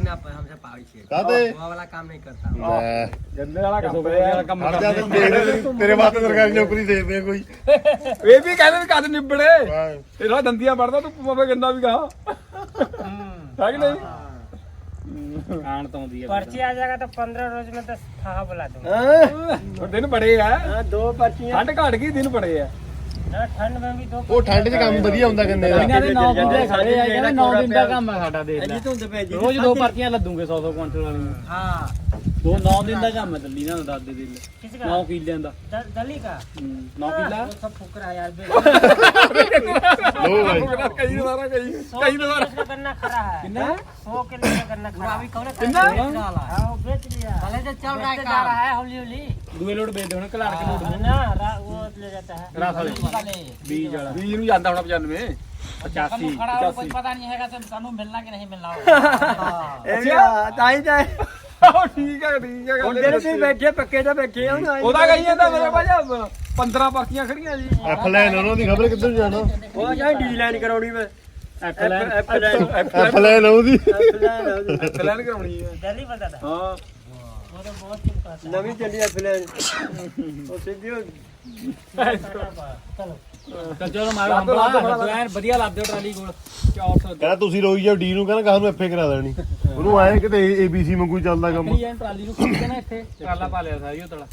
Speaker 2: ના પર હમસે પાવી છે
Speaker 1: કાતે વાળા કામ નહીં કરતા ગંદે વાળા
Speaker 2: કામ વાળા કામ
Speaker 1: કરતા તેરે બાત સરકાર નौकरी દે દે કોઈ वे भी कहते भी काद निबड़े तेरा दंदियां पड़ता
Speaker 4: तू पुमा पे गंदा भी कहा है कि नहीं
Speaker 3: कांड तो दिया
Speaker 5: पर्ची आ जाएगा तो 15 रोज में तो था बुला दूंगा
Speaker 2: दिन बड़े
Speaker 4: हैं दो पर्चियां
Speaker 2: हट काट
Speaker 5: की दिन बड़े हैं ਠੰਡ
Speaker 1: ਉਹ ਠੰਡ 'ਚ ਕੰਮ ਵਧੀਆ ਹੁੰਦਾ ਗੰਨੇ ਦਾ।
Speaker 3: ਇਹਨਾਂ ਦੇ 9 ਬੰਦੇ ਖੜੇ ਆ ਕਹਿੰਦੇ 9 ਦਿਨ ਦਾ ਕੰਮ ਆ ਸਾਡਾ ਦੇਖ ਰੋਜ਼ ਦੋ ਪਰਚੀਆਂ ਲੱਦੂਗੇ 100 100 ਕੁਇੰਟਲ ਵਾਲੀਆਂ।
Speaker 4: ਹਾਂ।
Speaker 3: ਦੋ 9 ਦਿਨ ਦਾ ਕੰਮ ਹੈ ਦਿੱਲੀ ਨਾਲ ਦਾਦੇ ਦੇ
Speaker 5: किसी का
Speaker 3: 9 ਕਿੱਲਿਆਂ ਦਾ
Speaker 5: द- दली का
Speaker 3: 9 किला
Speaker 5: वो सब फूक रहा है यार बे-
Speaker 1: ਲੋ ਬਾਈ
Speaker 2: ਕਈ ਦੁਬਾਰਾ ਕਈ
Speaker 5: सौ
Speaker 2: कई
Speaker 5: किलो
Speaker 2: दोबारा
Speaker 5: का गन्ना खड़ा है
Speaker 2: कितना?
Speaker 5: सौ किलो का गन्ना खड़ा है
Speaker 4: कौन
Speaker 2: कितना?
Speaker 5: हाँ वो बेच लिया
Speaker 4: पहले से चल रहा है
Speaker 5: बेचते जा रहा है होली होली
Speaker 3: ਦੂਏ ਲੋਡ ਵੇਚਦੇ ਹੁਣ ਕਲਾੜ ਕੇ ਲੋਡ
Speaker 5: है ना रा- वो ले जाता है
Speaker 3: ਰਾਸ ਵਾਲੇ ਬੀਜ ਵਾਲਾ
Speaker 2: ਬੀਜ ਨੂੰ ਜਾਂਦਾ ਹੁਣ 95
Speaker 3: 85
Speaker 2: 85
Speaker 5: पता नहीं है कि कानून मिलना कि नहीं मिलना [laughs]
Speaker 2: ਅੱਛਾ
Speaker 4: ताई ताई
Speaker 2: ਉਹ ਠੀਕ ਹੈ ਠੀਕ ਹੈ
Speaker 4: ਹੁਣ ਗੱਲ ਜਿਹੜੇ ਤੁਸੀਂ ਬੈਠੇ ਪੱਕੇ ਤਾਂ ਬੈਠੇ ਹੁਣ ਆਏ
Speaker 2: ਉਹਦਾ ਕਹੀ ਜਾਂਦਾ ਮੇਰੇ ਭਾਜੀ 15 ਪਰਚੀਆਂ ਖੜੀਆਂ ਜੀ।
Speaker 1: ਐਫ ਲੈਨ ਉਹਨਾਂ ਦੀ ਖਬਰ ਕਿੱਧਰ ਜਾਣਾ?
Speaker 4: ਉਹ ਜਾਂ ਡੀ ਲਾਈਨ ਕਰਾਉਣੀ ਮੈਂ।
Speaker 3: F line
Speaker 4: F line
Speaker 1: F line ਉਹਦੀ
Speaker 4: ਐਫ ਲਾਈਨ
Speaker 2: ਉਹਦੀ
Speaker 5: ਐਫ ਲਾਈਨ ਕਰਾਉਣੀ
Speaker 2: ਹੈ।
Speaker 5: ਦਿੱਲੀ ਬੰਦਾ ਦਾ ਹਾਂ
Speaker 4: ਨਵੀਂ ਚੱਲੀ ਐਫ ਲਾਈਨ ਉਹ ਸਿੱਧੀ
Speaker 5: ਹੋ
Speaker 3: ਚਲੋ। ਚਲੋ ਮਾਰੋ ਹੰਬਲਾ ਐਨ ਵਧੀਆ ਲੱਦ ਦਿਓ ਟਰਾਲੀ ਕੋਲ 400
Speaker 1: ਕਹਿੰਦਾ ਤੁਸੀਂ ਰੋਈ ਜਾਓ ਡੀ ਨੂੰ ਕਹਿੰਦਾ ਕਹਾਂ ਨੂੰ ਐਫਏ ਕਰਾ ਦੇਣੀ। ਉਹਨੂੰ ਆਏ ਕਿਤੇ ਏਬੀਸੀ ਵਾਂਗੂ ਚੱਲਦਾ ਕੰਮ।
Speaker 3: ਨਹੀਂ ਐਨ ਟਰਾਲੀ ਨੂੰ ਖਿੱਚ ਕੇ ਨਾ ਇੱਥੇ ਟਰਾਲਾ ਪਾ ਲਿਆ ਸਾਰੀ ਉਹ ਤਲਾ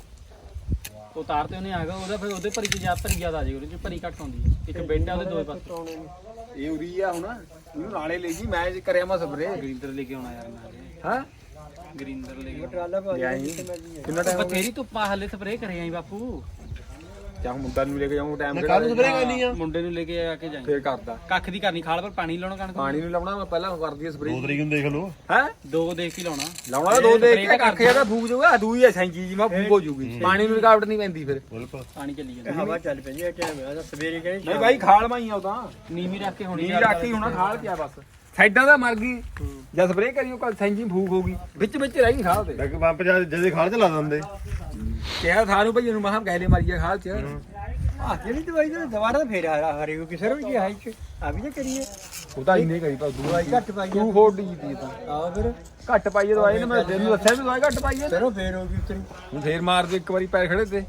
Speaker 3: ਉਹ ਤਾਰ ਤੇ ਉਹਨੇ ਆ ਗਿਆ ਉਹਦਾ ਫਿਰ ਉਹਦੇ ਭਰੀ ਚ ਜਾ ਭਰੀ ਜ਼ਿਆਦਾ ਆ ਜਾਏਗੀ ਉਹਦੇ ਚ ਭਰੀ ਘੱਟ ਆਉਂਦੀ ਹੈ। ਇੱਕ ਬੈਂਡ ਆ ਉਹਦੇ ਦੋਵੇਂ ਪਾਸੇ।
Speaker 2: ਇਹ ਉਰੀ ਆ ਹੁਣ ਇਹਨੂੰ ਨਾਲੇ ਲੈ ਜੀ ਮੈਂ ਕਰਿਆ ਮਾ ਸਪਰੇ।
Speaker 3: ਗ੍ਰਿੰਦਰ ਲੈ ਕੇ ਆਉਣਾ ਯਾਰ ਮੈਂ।
Speaker 2: ਹਾਂ?
Speaker 3: ਗ੍ਰਿੰਦਰ ਲੈ ਕੇ
Speaker 4: ਟਰਾਲਾ ਪਾ
Speaker 2: ਲਿਆਈ। ਕਿੰਨਾ ਟਾਈਮ
Speaker 3: ਬਥੇਰੀ ਧੁੱਪਾ ਹਲੇ ਸਪਰੇਅ ਕਰੇ ਆਈ ਬਾਪੂ।
Speaker 2: ਚਾਹ ਮੁੰਡਾ ਨੂੰ ਲੈ ਕੇ ਜਾਊਂ ਟਾਈਮ
Speaker 1: ਕੱਲ ਸਪਰੇ ਕਰਨੀ ਆ।
Speaker 3: ਮੁੰਡੇ ਨੂੰ ਲੈ ਕੇ ਆ ਕੇ ਜਾਈਂ।
Speaker 2: ਫੇਰ ਕਰਦਾ।
Speaker 3: ਕੱਖ ਦੀ ਕਰਨੀ ਖਾਲ ਪਰ ਪਾਣੀ ਲਾਉਣਾ ਕਣਕ ਨੂੰ।
Speaker 2: ਪਾਣੀ ਨੂੰ ਲਾਉਣਾ ਮੈਂ ਪਹਿਲਾਂ ਕਰਦੀ ਸਪਰੇ
Speaker 1: ਦੋ ਤਰੀਕ ਨੂੰ ਦੇਖ ਲਓ।
Speaker 2: ਹੈ?
Speaker 3: ਦੋ ਦੇਖ ਕੇ ਲਾਉਣਾ।
Speaker 2: ਲਾਉਣਾ ਦੋ ਦੇ ਕੇ ਕੱਖ ਜ਼ਿਆਦਾ ਫੂਕ ਜਾਊਗਾ ਦੂਈ ਐ ਸੈਂਚੀ ਜੀ ਮੈਂ ਫੂਕ ਹੋ ਜੂਗੀ ਪਾਣੀ ਨੂੰ ਰੁਕਾਵਟ ਨਹੀਂ ਪੈਂਦੀ ਫਿਰ।
Speaker 1: ਬਿਲਕੁਲ।
Speaker 3: ਪਾਣੀ ਚੱਲੀ ਜਾਂਦਾ।
Speaker 4: ਹਵਾ ਚੱਲ ਪੈਂਦੀ ਹੈ ਟਾਈਮ ਹੈ ਸਵੇਰੇ ਕਹੇ
Speaker 2: ਨਹੀਂ ਭਾਈ ਖਾਲ ਮਾਈ ਆ ਉਦਾਂ
Speaker 3: ਨੀਵੀਂ ਰੱਖ ਕੇ ਹੋਣੀ
Speaker 2: ਨੀ ਰਾਕੀ ਹੋਣਾ ਖਾਲ ਪਿਆ ਬਸ। ਸਾਈਡਾਂ ਦਾ ਮਰ ਗਈ। ਜਦ ਸਪਰੇ ਕਰੀਓ ਕੱਲ ਸੈਂਚੀ ਫੂਕ ਹੋ ਗਈ। ਵਿੱਚ ਵਿੱਚ ਰਹਿ ਗਈ ਖਾਲ ਤੇ।
Speaker 1: ਲੱਗ ਪੰਪ ਜਾ ਜਦੇ ਖਾਲ ਚ ਲਾ ਦਿੰਦੇ।
Speaker 2: ਕਿਹਾ ਥਾਨੂੰ ਭਈ ਨੂੰ ਮਹਾਂ ਗੈਲੇ ਮਾਰੀਏ ਖਾਲ ਚ।
Speaker 4: ਆ ਜਿਹੜੀ ਦਵਾਈ ਦਾ ਦੁਬਾਰਾ ਫੇਰ ਆ ਹਰੇ ਕੋ ਕਿਸੇ ਕੀ ਹਾਈ ਚ ਆ ਵੀ ਤਾਂ ਕਰੀਏ।
Speaker 2: ਉਹ ਤਾਂ ਇੰਨੇ ਕਰੀ ਪਾ
Speaker 4: ਦਵਾਈ ਘੱਟ ਪਾਈ ਆ।
Speaker 2: 240 ਦੀ ਤਾਂ।
Speaker 4: ਆਹ ਫਿਰ।
Speaker 2: ਘੱਟ ਪਾਈਏ ਦਵਾਈ ਨੇ ਮੈਂ ਤੈਨੂੰ ਦੱਸਿਆ ਵੀ ਦਵਾਈ ਘੱਟ ਪਾਈਏ
Speaker 4: ਚਲੋ ਫੇਰ ਹੋ ਗਈ ਉਤਰੀ।
Speaker 2: ਹੁਣ ਫੇਰ ਮਾਰ ਦੇ ਇੱਕ ਵਾਰੀ ਪੈਰ ਖੜੇ ਤੇ।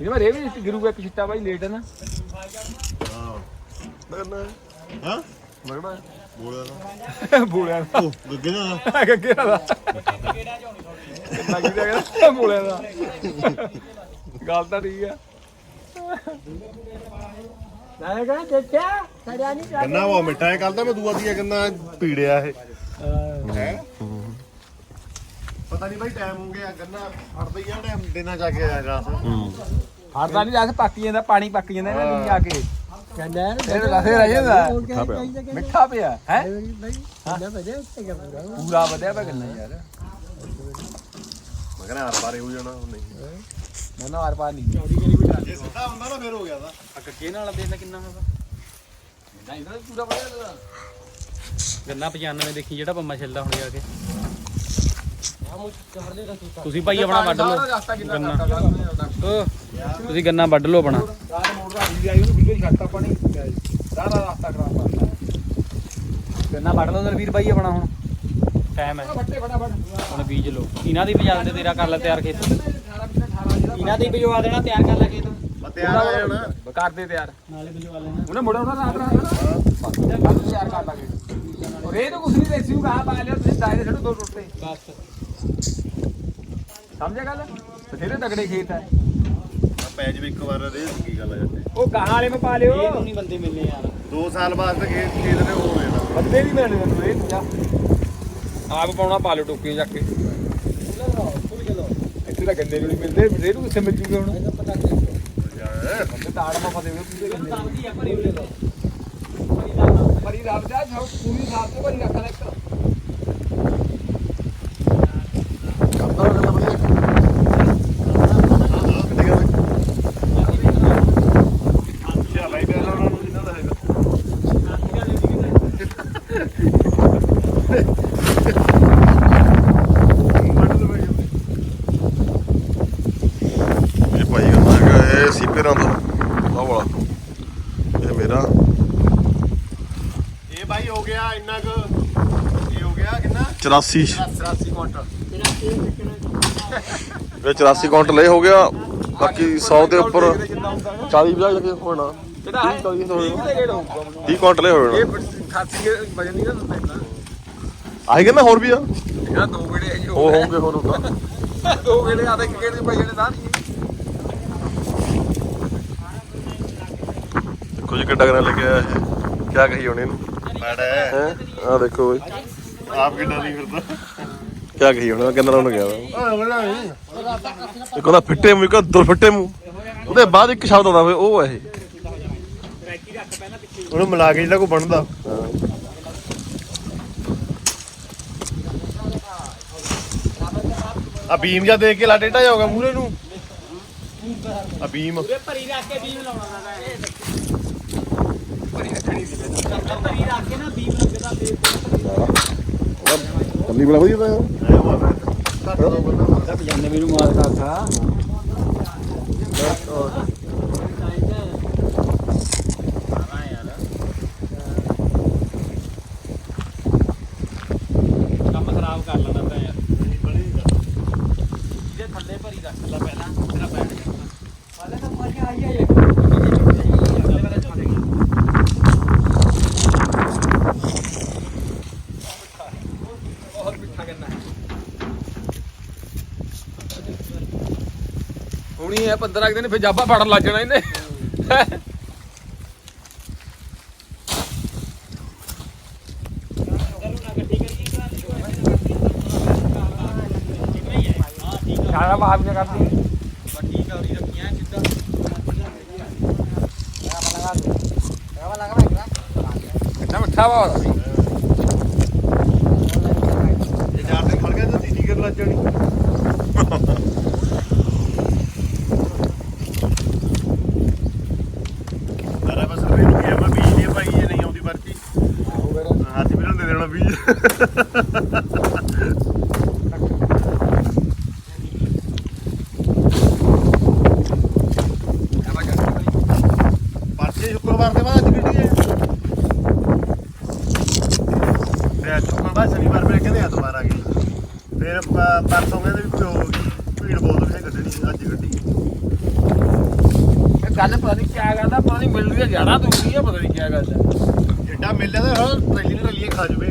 Speaker 2: ਇਹ ਮੈਂ ਰੇ ਵੀ ਗਿਰੂਗਾ ਇੱਕ ਛਿੱਟਾ ਬਾਈ ਲੇਟ ਹੈ ਨਾ।
Speaker 1: ਹਾਂ।
Speaker 2: ਮਗੜਾ
Speaker 1: ਬੋਲਿਆ ਨਾ
Speaker 2: ਬੋਲਿਆ ਦਾ
Speaker 1: ਉਹ ਗੱਗੇ ਦਾ
Speaker 2: ਗੱਗੇ ਦਾ ਲੱਗ ਗਿਆ ਬੋਲਿਆ ਦਾ ਗੱਲ ਤਾਂ ਠੀਕ ਆ
Speaker 4: ਮੈਂ ਕਹਿੰਦਾ ਦੇਖਿਆ ਸੜਿਆ ਨਹੀਂ ਜਾ
Speaker 1: ਗੰਨਾ ਬਹੁਤ ਮਿੱਠਾ ਹੈ ਕੱਲ ਤਾਂ ਮੈਂ ਦੂਆ ਦੀ ਗੰਨਾ ਪੀੜਿਆ ਇਹ ਹੈ ਪਤਾ ਨਹੀਂ ਬਾਈ ਟਾਈਮ ਹੋ ਗਿਆ ਗੰਨਾ ਫੜਦਾ ਹੀ ਆ ਟਾਈਮ ਦੇਣਾ ਜਾ ਕੇ ਆਇਆ ਰਾਤ
Speaker 2: ਹਰਦਾ ਨਹੀਂ ਰਸ ਪੱਕ ਜਾਂਦਾ ਪਾਣੀ ਪੱਕ ਜਾਂਦਾ ਇਹਨਾਂ ਆ ਕੇ
Speaker 4: ਕਹਿੰਦਾ
Speaker 2: ਇਹ ਲਸੇ ਰਹਿ ਜਾਂਦਾ।
Speaker 4: ਮਿੱਠਾ
Speaker 2: ਮਿੱਠਾ ਪਿਆ ਹੈ?
Speaker 4: ਬਈ ਨਾ ਵਜੇ ਉੱਤੇ ਗਿਆ ਪੂਰਾ
Speaker 2: ਪੂਰਾ ਵਧਿਆ ਪਿਆ ਗੰਨਾ ਯਾਰ।
Speaker 1: ਮੈਂ ਕਹਿੰਦਾ ਹਰ ਬਾਰੇ ਹੋ ਜਾਣਾ ਉਹ ਨਹੀਂ।
Speaker 2: ਨਾ ਨਾ ਆਰ ਪਾਰ ਨਹੀਂ
Speaker 1: ਜੇ ਸਿੱਧਾ ਹੁੰਦਾ ਨਾ ਫੇਰ ਹੋ ਗਿਆ ਤਾਂ
Speaker 3: ਕੱਕੇ ਨਾਲ ਦੇਣਾ ਕਿੰਨਾ ਹੋਗਾ
Speaker 2: ਨਹੀਂ ਇਹਦਾ ਪੂਰਾ ਵਧਿਆ ਇਹਦਾ
Speaker 3: ਗੰਨਾ 95 ਦੇਖੀ ਜਿਹੜਾ ਪੰਮਾ ਛਿਲਦਾ ਹੁਣ ਜਾ ਕੇ। ਤੁਸੀਂ ਭਾਈ ਆਪਣਾ ਵੱਢ ਲਓ। ਗੰਨਾ। ਤੁਸੀਂ ਗੰਨਾ ਵੱਢ ਲਓ ਆਪਣਾ।
Speaker 2: ਰਾਤ ਮੋੜ ਦਾ ਵੀ ਆਈ ਉਹਨੂੰ ਵੀਡੀਓ ਛੱਡਤਾ ਪਾਣੀ ਸਾਰਾ ਰਸਤਾ ਖਰਾਬ
Speaker 3: ਗੰਨਾ ਵੱਢ ਲਓ ਦਲਵੀਰ ਭਾਈ ਆਪਣਾ ਹੁਣ। ਟਾਈਮ ਹੈ।
Speaker 2: ਫੱਟੇ ਫਟਾਫਟ
Speaker 3: ਹੁਣ ਬੀਜ ਲਓ। ਇਹਨਾਂ ਦੀ ਬਜਾ ਦੇ ਤੇਰਾ ਕਰ ਲੈ ਤਿਆਰ ਖੇਤ। ਇਹਨਾਂ ਦੀ ਬਜਵਾ ਦੇਣਾ ਤਿਆਰ ਕਰ ਲੈ ਖੇਤ।
Speaker 1: ਤਿਆਰ ਆ ਜਾਣਾ।
Speaker 2: ਕਰਦੇ ਤਿਆਰ।
Speaker 3: ਨਾਲੇ ਬਜਵਾ ਲੈਣਾ।
Speaker 2: ਉਹਨੇ ਮੁੜਾ ਉਹਨਾਂ ਰਾਤ ਰਾਤ ਕੱਲ ਤਿਆਰ ਕਰ ਲਾਂਗੇ। ਔਰ ਇਹ ਤਾਂ ਕੁਛ ਨਹੀਂ ਦੇਸੀ ਕਹਾ ਪਾ ਲਿਆ ਤੁਸੀਂ ਦਾਇਰੇ ਛੱਡੋ ਦੋ ਟੁੱਟੇ
Speaker 3: ਬਸ।
Speaker 2: ਸਮਝਿਆ ਗੱਲ? ਬਥੇਰੇ ਤਗੜੇ ਖੇਤ ਹੈ।
Speaker 1: ਪੈ ਜਵੇ ਇੱਕ ਵਾਰ ਰੇ ਕੀ ਗੱਲ ਆ ਜਾਂਦੀ
Speaker 2: ਉਹ ਗਾਹਾਂ ਵਾਲੇ ਮੈਂ ਪਾ ਲਿਓ।
Speaker 3: ਇਹ ਨਹੀਂ ਬੰਦੇ ਮਿਲਨੇ ਯਾਰ।
Speaker 1: 2 ਸਾਲ ਬਾਅਦ ਤਾਂ ਖੇਤ ਖੇਤ ਦੇ ਹੋ ਜਾਣਾ
Speaker 2: ਬੰਦੇ ਨਹੀਂ ਮਿਲਣੇ ਤੈਨੂੰ ਇਹ ਜਾ। ਆਪ ਪਾਉਣਾ ਪਾ ਲਿਓ ਟੋਕੀਆਂ ਚੱਕ ਕੇ। ਇੱਥੇ ਤਾਂ ਗੰਦੇ ਨੂੰ ਨਹੀਂ ਮਿਲਦੇ ਰੇਰੂ ਕਿੱਥੇ ਮਿਲ ਜੂਗੇ ਹੁਣ? ਬੰਦੇ ਤਾਂ ਆੜਮਾ ਫਦੇ ਹੋਏ ਪੂਰੇ ਗੰਦੇ ਮਰੀ ਰੱਬ ਦਾ ਪੂਰੀ ਸਾਥ ਤੇ ਭਰੀ ਰੱਖ ਲੈ ਇੱਕ
Speaker 1: ਅੱਛਾ ਬਾਈ ਬੈਲ ਉਹਨਾਂ ਨੂੰ ਜਿੰਨਾ ਦਾ ਹੈਗਾ ਇਹ ਭਾਈ ਕਹਿੰਦਾ ਹੈਗਾ ਇਹ ਸੀਪੇਰਾਂ ਦਾ ਆਹ ਵਾਲਾ ਇਹ ਮੇਰਾ ਇਹ ਭਾਈ ਹੋ ਗਿਆ ਇੰਨਾ ਕੁ ਇਹ ਹੋ ਗਿਆ ਕਿੰਨਾ 84
Speaker 2: 84 ਕੁਆਂਟਲ
Speaker 1: ਇਹ 84 ਕੁਇੰਟਲ ਇਹ ਹੋ ਗਿਆ। ਬਾਕੀ 100 ਦੇ ਉੱਪਰ 40 50 ਲੱਗੇ ਹੋਣਾ।
Speaker 2: ਕਿਹੜਾ? ਹੈ
Speaker 1: 40 ਤੋਂ
Speaker 2: 30 ਦੇ ਗੇੜ ਹੋਊਗਾ
Speaker 1: 30 ਕੁਇੰਟਲ ਇਹ ਹੋਣਾ
Speaker 2: ਇਹ 88 ਵਜਨ ਨਹੀਂ ਨਾ ਇੰਨਾ।
Speaker 1: ਆਹੀ ਕਹਿੰਦਾ ਹੋਰ ਵੀ ਆ।
Speaker 2: ਇਹਨਾਂ ਦੋ ਗੇੜੇ ਹੈ ਜੀ
Speaker 1: ਉਹ ਹੋਣਗੇ ਹੋਰ ਹੁੰਦਾ। [laughs]
Speaker 2: ਦੋ ਗੇੜੇ ਆ ਤੇ ਇੱਕ ਗੇੜੇ ਪੈ ਜਾਣੇ
Speaker 1: ਦੇਖੋ ਜੀ ਕਿੱਡਾ ਕਰਾ ਲੱਗਿਆ ਇਹ। ਕਿਆ ਕਹੀ ਹੋਣੀ ਇਹਨੂੰ? ਮੈਡ ਹੈ? ਆ ਦੇਖੋ ਬਈ। ਆਪ ਕਿੱਡਾ ਨਹੀਂ ਫਿਰਦਾ। ਕਿਆ ਕਹੀ ਹੋਣਾ ਕਿੰਨਾ ਰੌਣ ਗਿਆ ਇਹ ਕਹਿੰਦਾ ਫਿੱਟੇ ਮੂੰਹ ਕਾ ਦੁਰ ਫਿੱਟੇ ਮੂੰਹ। ਉਹਦੇ ਬਾਅਦ ਇੱਕ ਸ਼ਬਦ ਆਉਂਦਾ ਵੇ ਉਹ ਹੈ ਇਹ। ਉਹਨੂੰ ਮਿਲਾ ਕੇ ਜਿਹੜਾ ਕੋ ਬਣਦਾ। ਆ ਬੀਮ ਜਾਂ ਦੇਖ ਕੇ ਲਾ ਡੇਟਾ ਜਾਊਗਾ ਮੂਰੇ ਨੂੰ। ਆ ਬੀਮ।
Speaker 3: ਭਰੀ ਰੱਖ ਕੇ ਬੀਮ ਲਾਉਣਾ ਦਾ ਭਰੀ ਰੱਖਣੀ ਸੀ ਭਰੀ ਰੱਖ ਕੇ ਨਾ ਬੀਮ ਲੱਗਦਾ ਤੇ
Speaker 1: ਕੰਨੀ ਬੜਾ ਵਧੀਆ ਤਾਂ
Speaker 3: ਪਜਾਨੇ ਮੈਨੂੰ ਮਾਰ ਕਰਤਾ ਕੰਮ ਖਰਾਬ ਕਰ ਲੈਣਾ ਤਾਂ ਯਾਰ ਇਹਦੇ ਥੱਲੇ ਭਰੀ ਰੱਖ ਲੈ ਪਹਿਲਾਂ ਤੇਰਾ ਬੈਠ ਜਾਣਾ ਵਾਲੇ ਤਾਂ ਮਾਰੀਆਂ ਆਈ ਆਈ ਅਗਲੇ ਵਾਲਾ ਛੱਡੇਗਾ
Speaker 2: ਬਹੁਤ ਮਿੱਠਾ ਕਰਨਾ ਹੈ 15 ਕੁ ਦਿਨ ਫਿਰ ਜਾਬਾ ਫੜਨ ਲੱਗ ਜਾਣਾ ਇਹਨੇ। ਸਾਰਾ ਬਾਹਰ ਵੀ ਕਰਦੀ।
Speaker 3: ਠੀਕ ਆ ਉਰੀ ਰੱਖੀਆਂ ਸਿੱਧਾ
Speaker 2: ਕਿੰਨਾ ਮਿੱਠਾ ਵਾ
Speaker 1: ਇਹ ਚਾਰ ਦਿਨ ਖੜ ਗਿਆ ਤਾਂ ਤੀਜੀ ਕਰ ਲੱਗ ਪਰਚੇ ਸ਼ੁੱਕਰਵਾਰ ਦੇ ਬਾਅਦ ਗੱਡੀ ਹੈ ਤੇ ਅੱਜ ਸ਼ੁੱਕਰਵਾਰ ਸ਼ਨੀਵਾਰ ਮੈਂ ਕਹਿੰਦੇ ਆ ਦੁਬਾਰਾ ਗਏ ਫਿਰ ਪ- ਪਰਸੋਂ ਕਹਿੰਦੇ ਵੀ ਕੋਈ ਹੋ ਗਈ ਭੀੜ ਬਹੁਤ ਵੀ ਗੱਡੀ ਅੱਜ ਗੱਡੀ।
Speaker 2: ਇਹ ਗੱਲ ਪਤਾ ਨਹੀਂ ਕਿਆ ਗੱਲ ਆ ਪਤਾ ਨਹੀਂ ਮਿਲ ਰਹੀ ਹੈ ਜਾੜਾ ਦੂਰੀ ਆ ਪਤਾ ਨਹੀਂ ਕਿਆ ਗੱਲ ਆ।
Speaker 1: ਜਿੱਡਾ ਮਿਲਿਆ ਤਾਂ ਹੋਰ ਟ੍ਰੇਲੀ ਟ੍ਰੇਲੀ
Speaker 2: ਖਾ
Speaker 1: ਜਵੇ।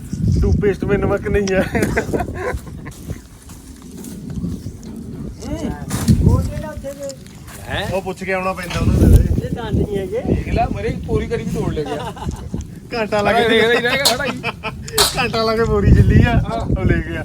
Speaker 1: ਟੂਥਪੇਸਟ में नमक नहीं है
Speaker 4: ਉਹ ਜਿਹੜਾ ਉੱਥੇ ਦੇ
Speaker 2: ਹੈ
Speaker 1: ਉਹ ਪੁੱਛ ਕੇ ਆਉਣਾ ਪੈਂਦਾ ਉਹਨਾਂ ਦੇ
Speaker 4: ਇਹ ਦੰਦ ਨਹੀਂ ਹੈਗੇ
Speaker 2: ਦੇਖ ਲੈ ਮਰੇ ਪੂਰੀ ਕਰੀ ਵੀ ਤੋੜ ਲੈ ਗਿਆ
Speaker 1: ਘੰਟਾ
Speaker 2: ਲਗਾ
Speaker 1: ਲੱਗ
Speaker 2: ਦੇਖਦਾ ਹੀ ਰਹੇਗਾ ਖੜਾ ਹੀ
Speaker 1: ਘੰਟਾ ਲੱਗੇ ਪੂਰੀ ਚੱਲੀ ਆ
Speaker 2: ਹਾਂ।
Speaker 1: ਉਹ ਲੈ ਗਿਆ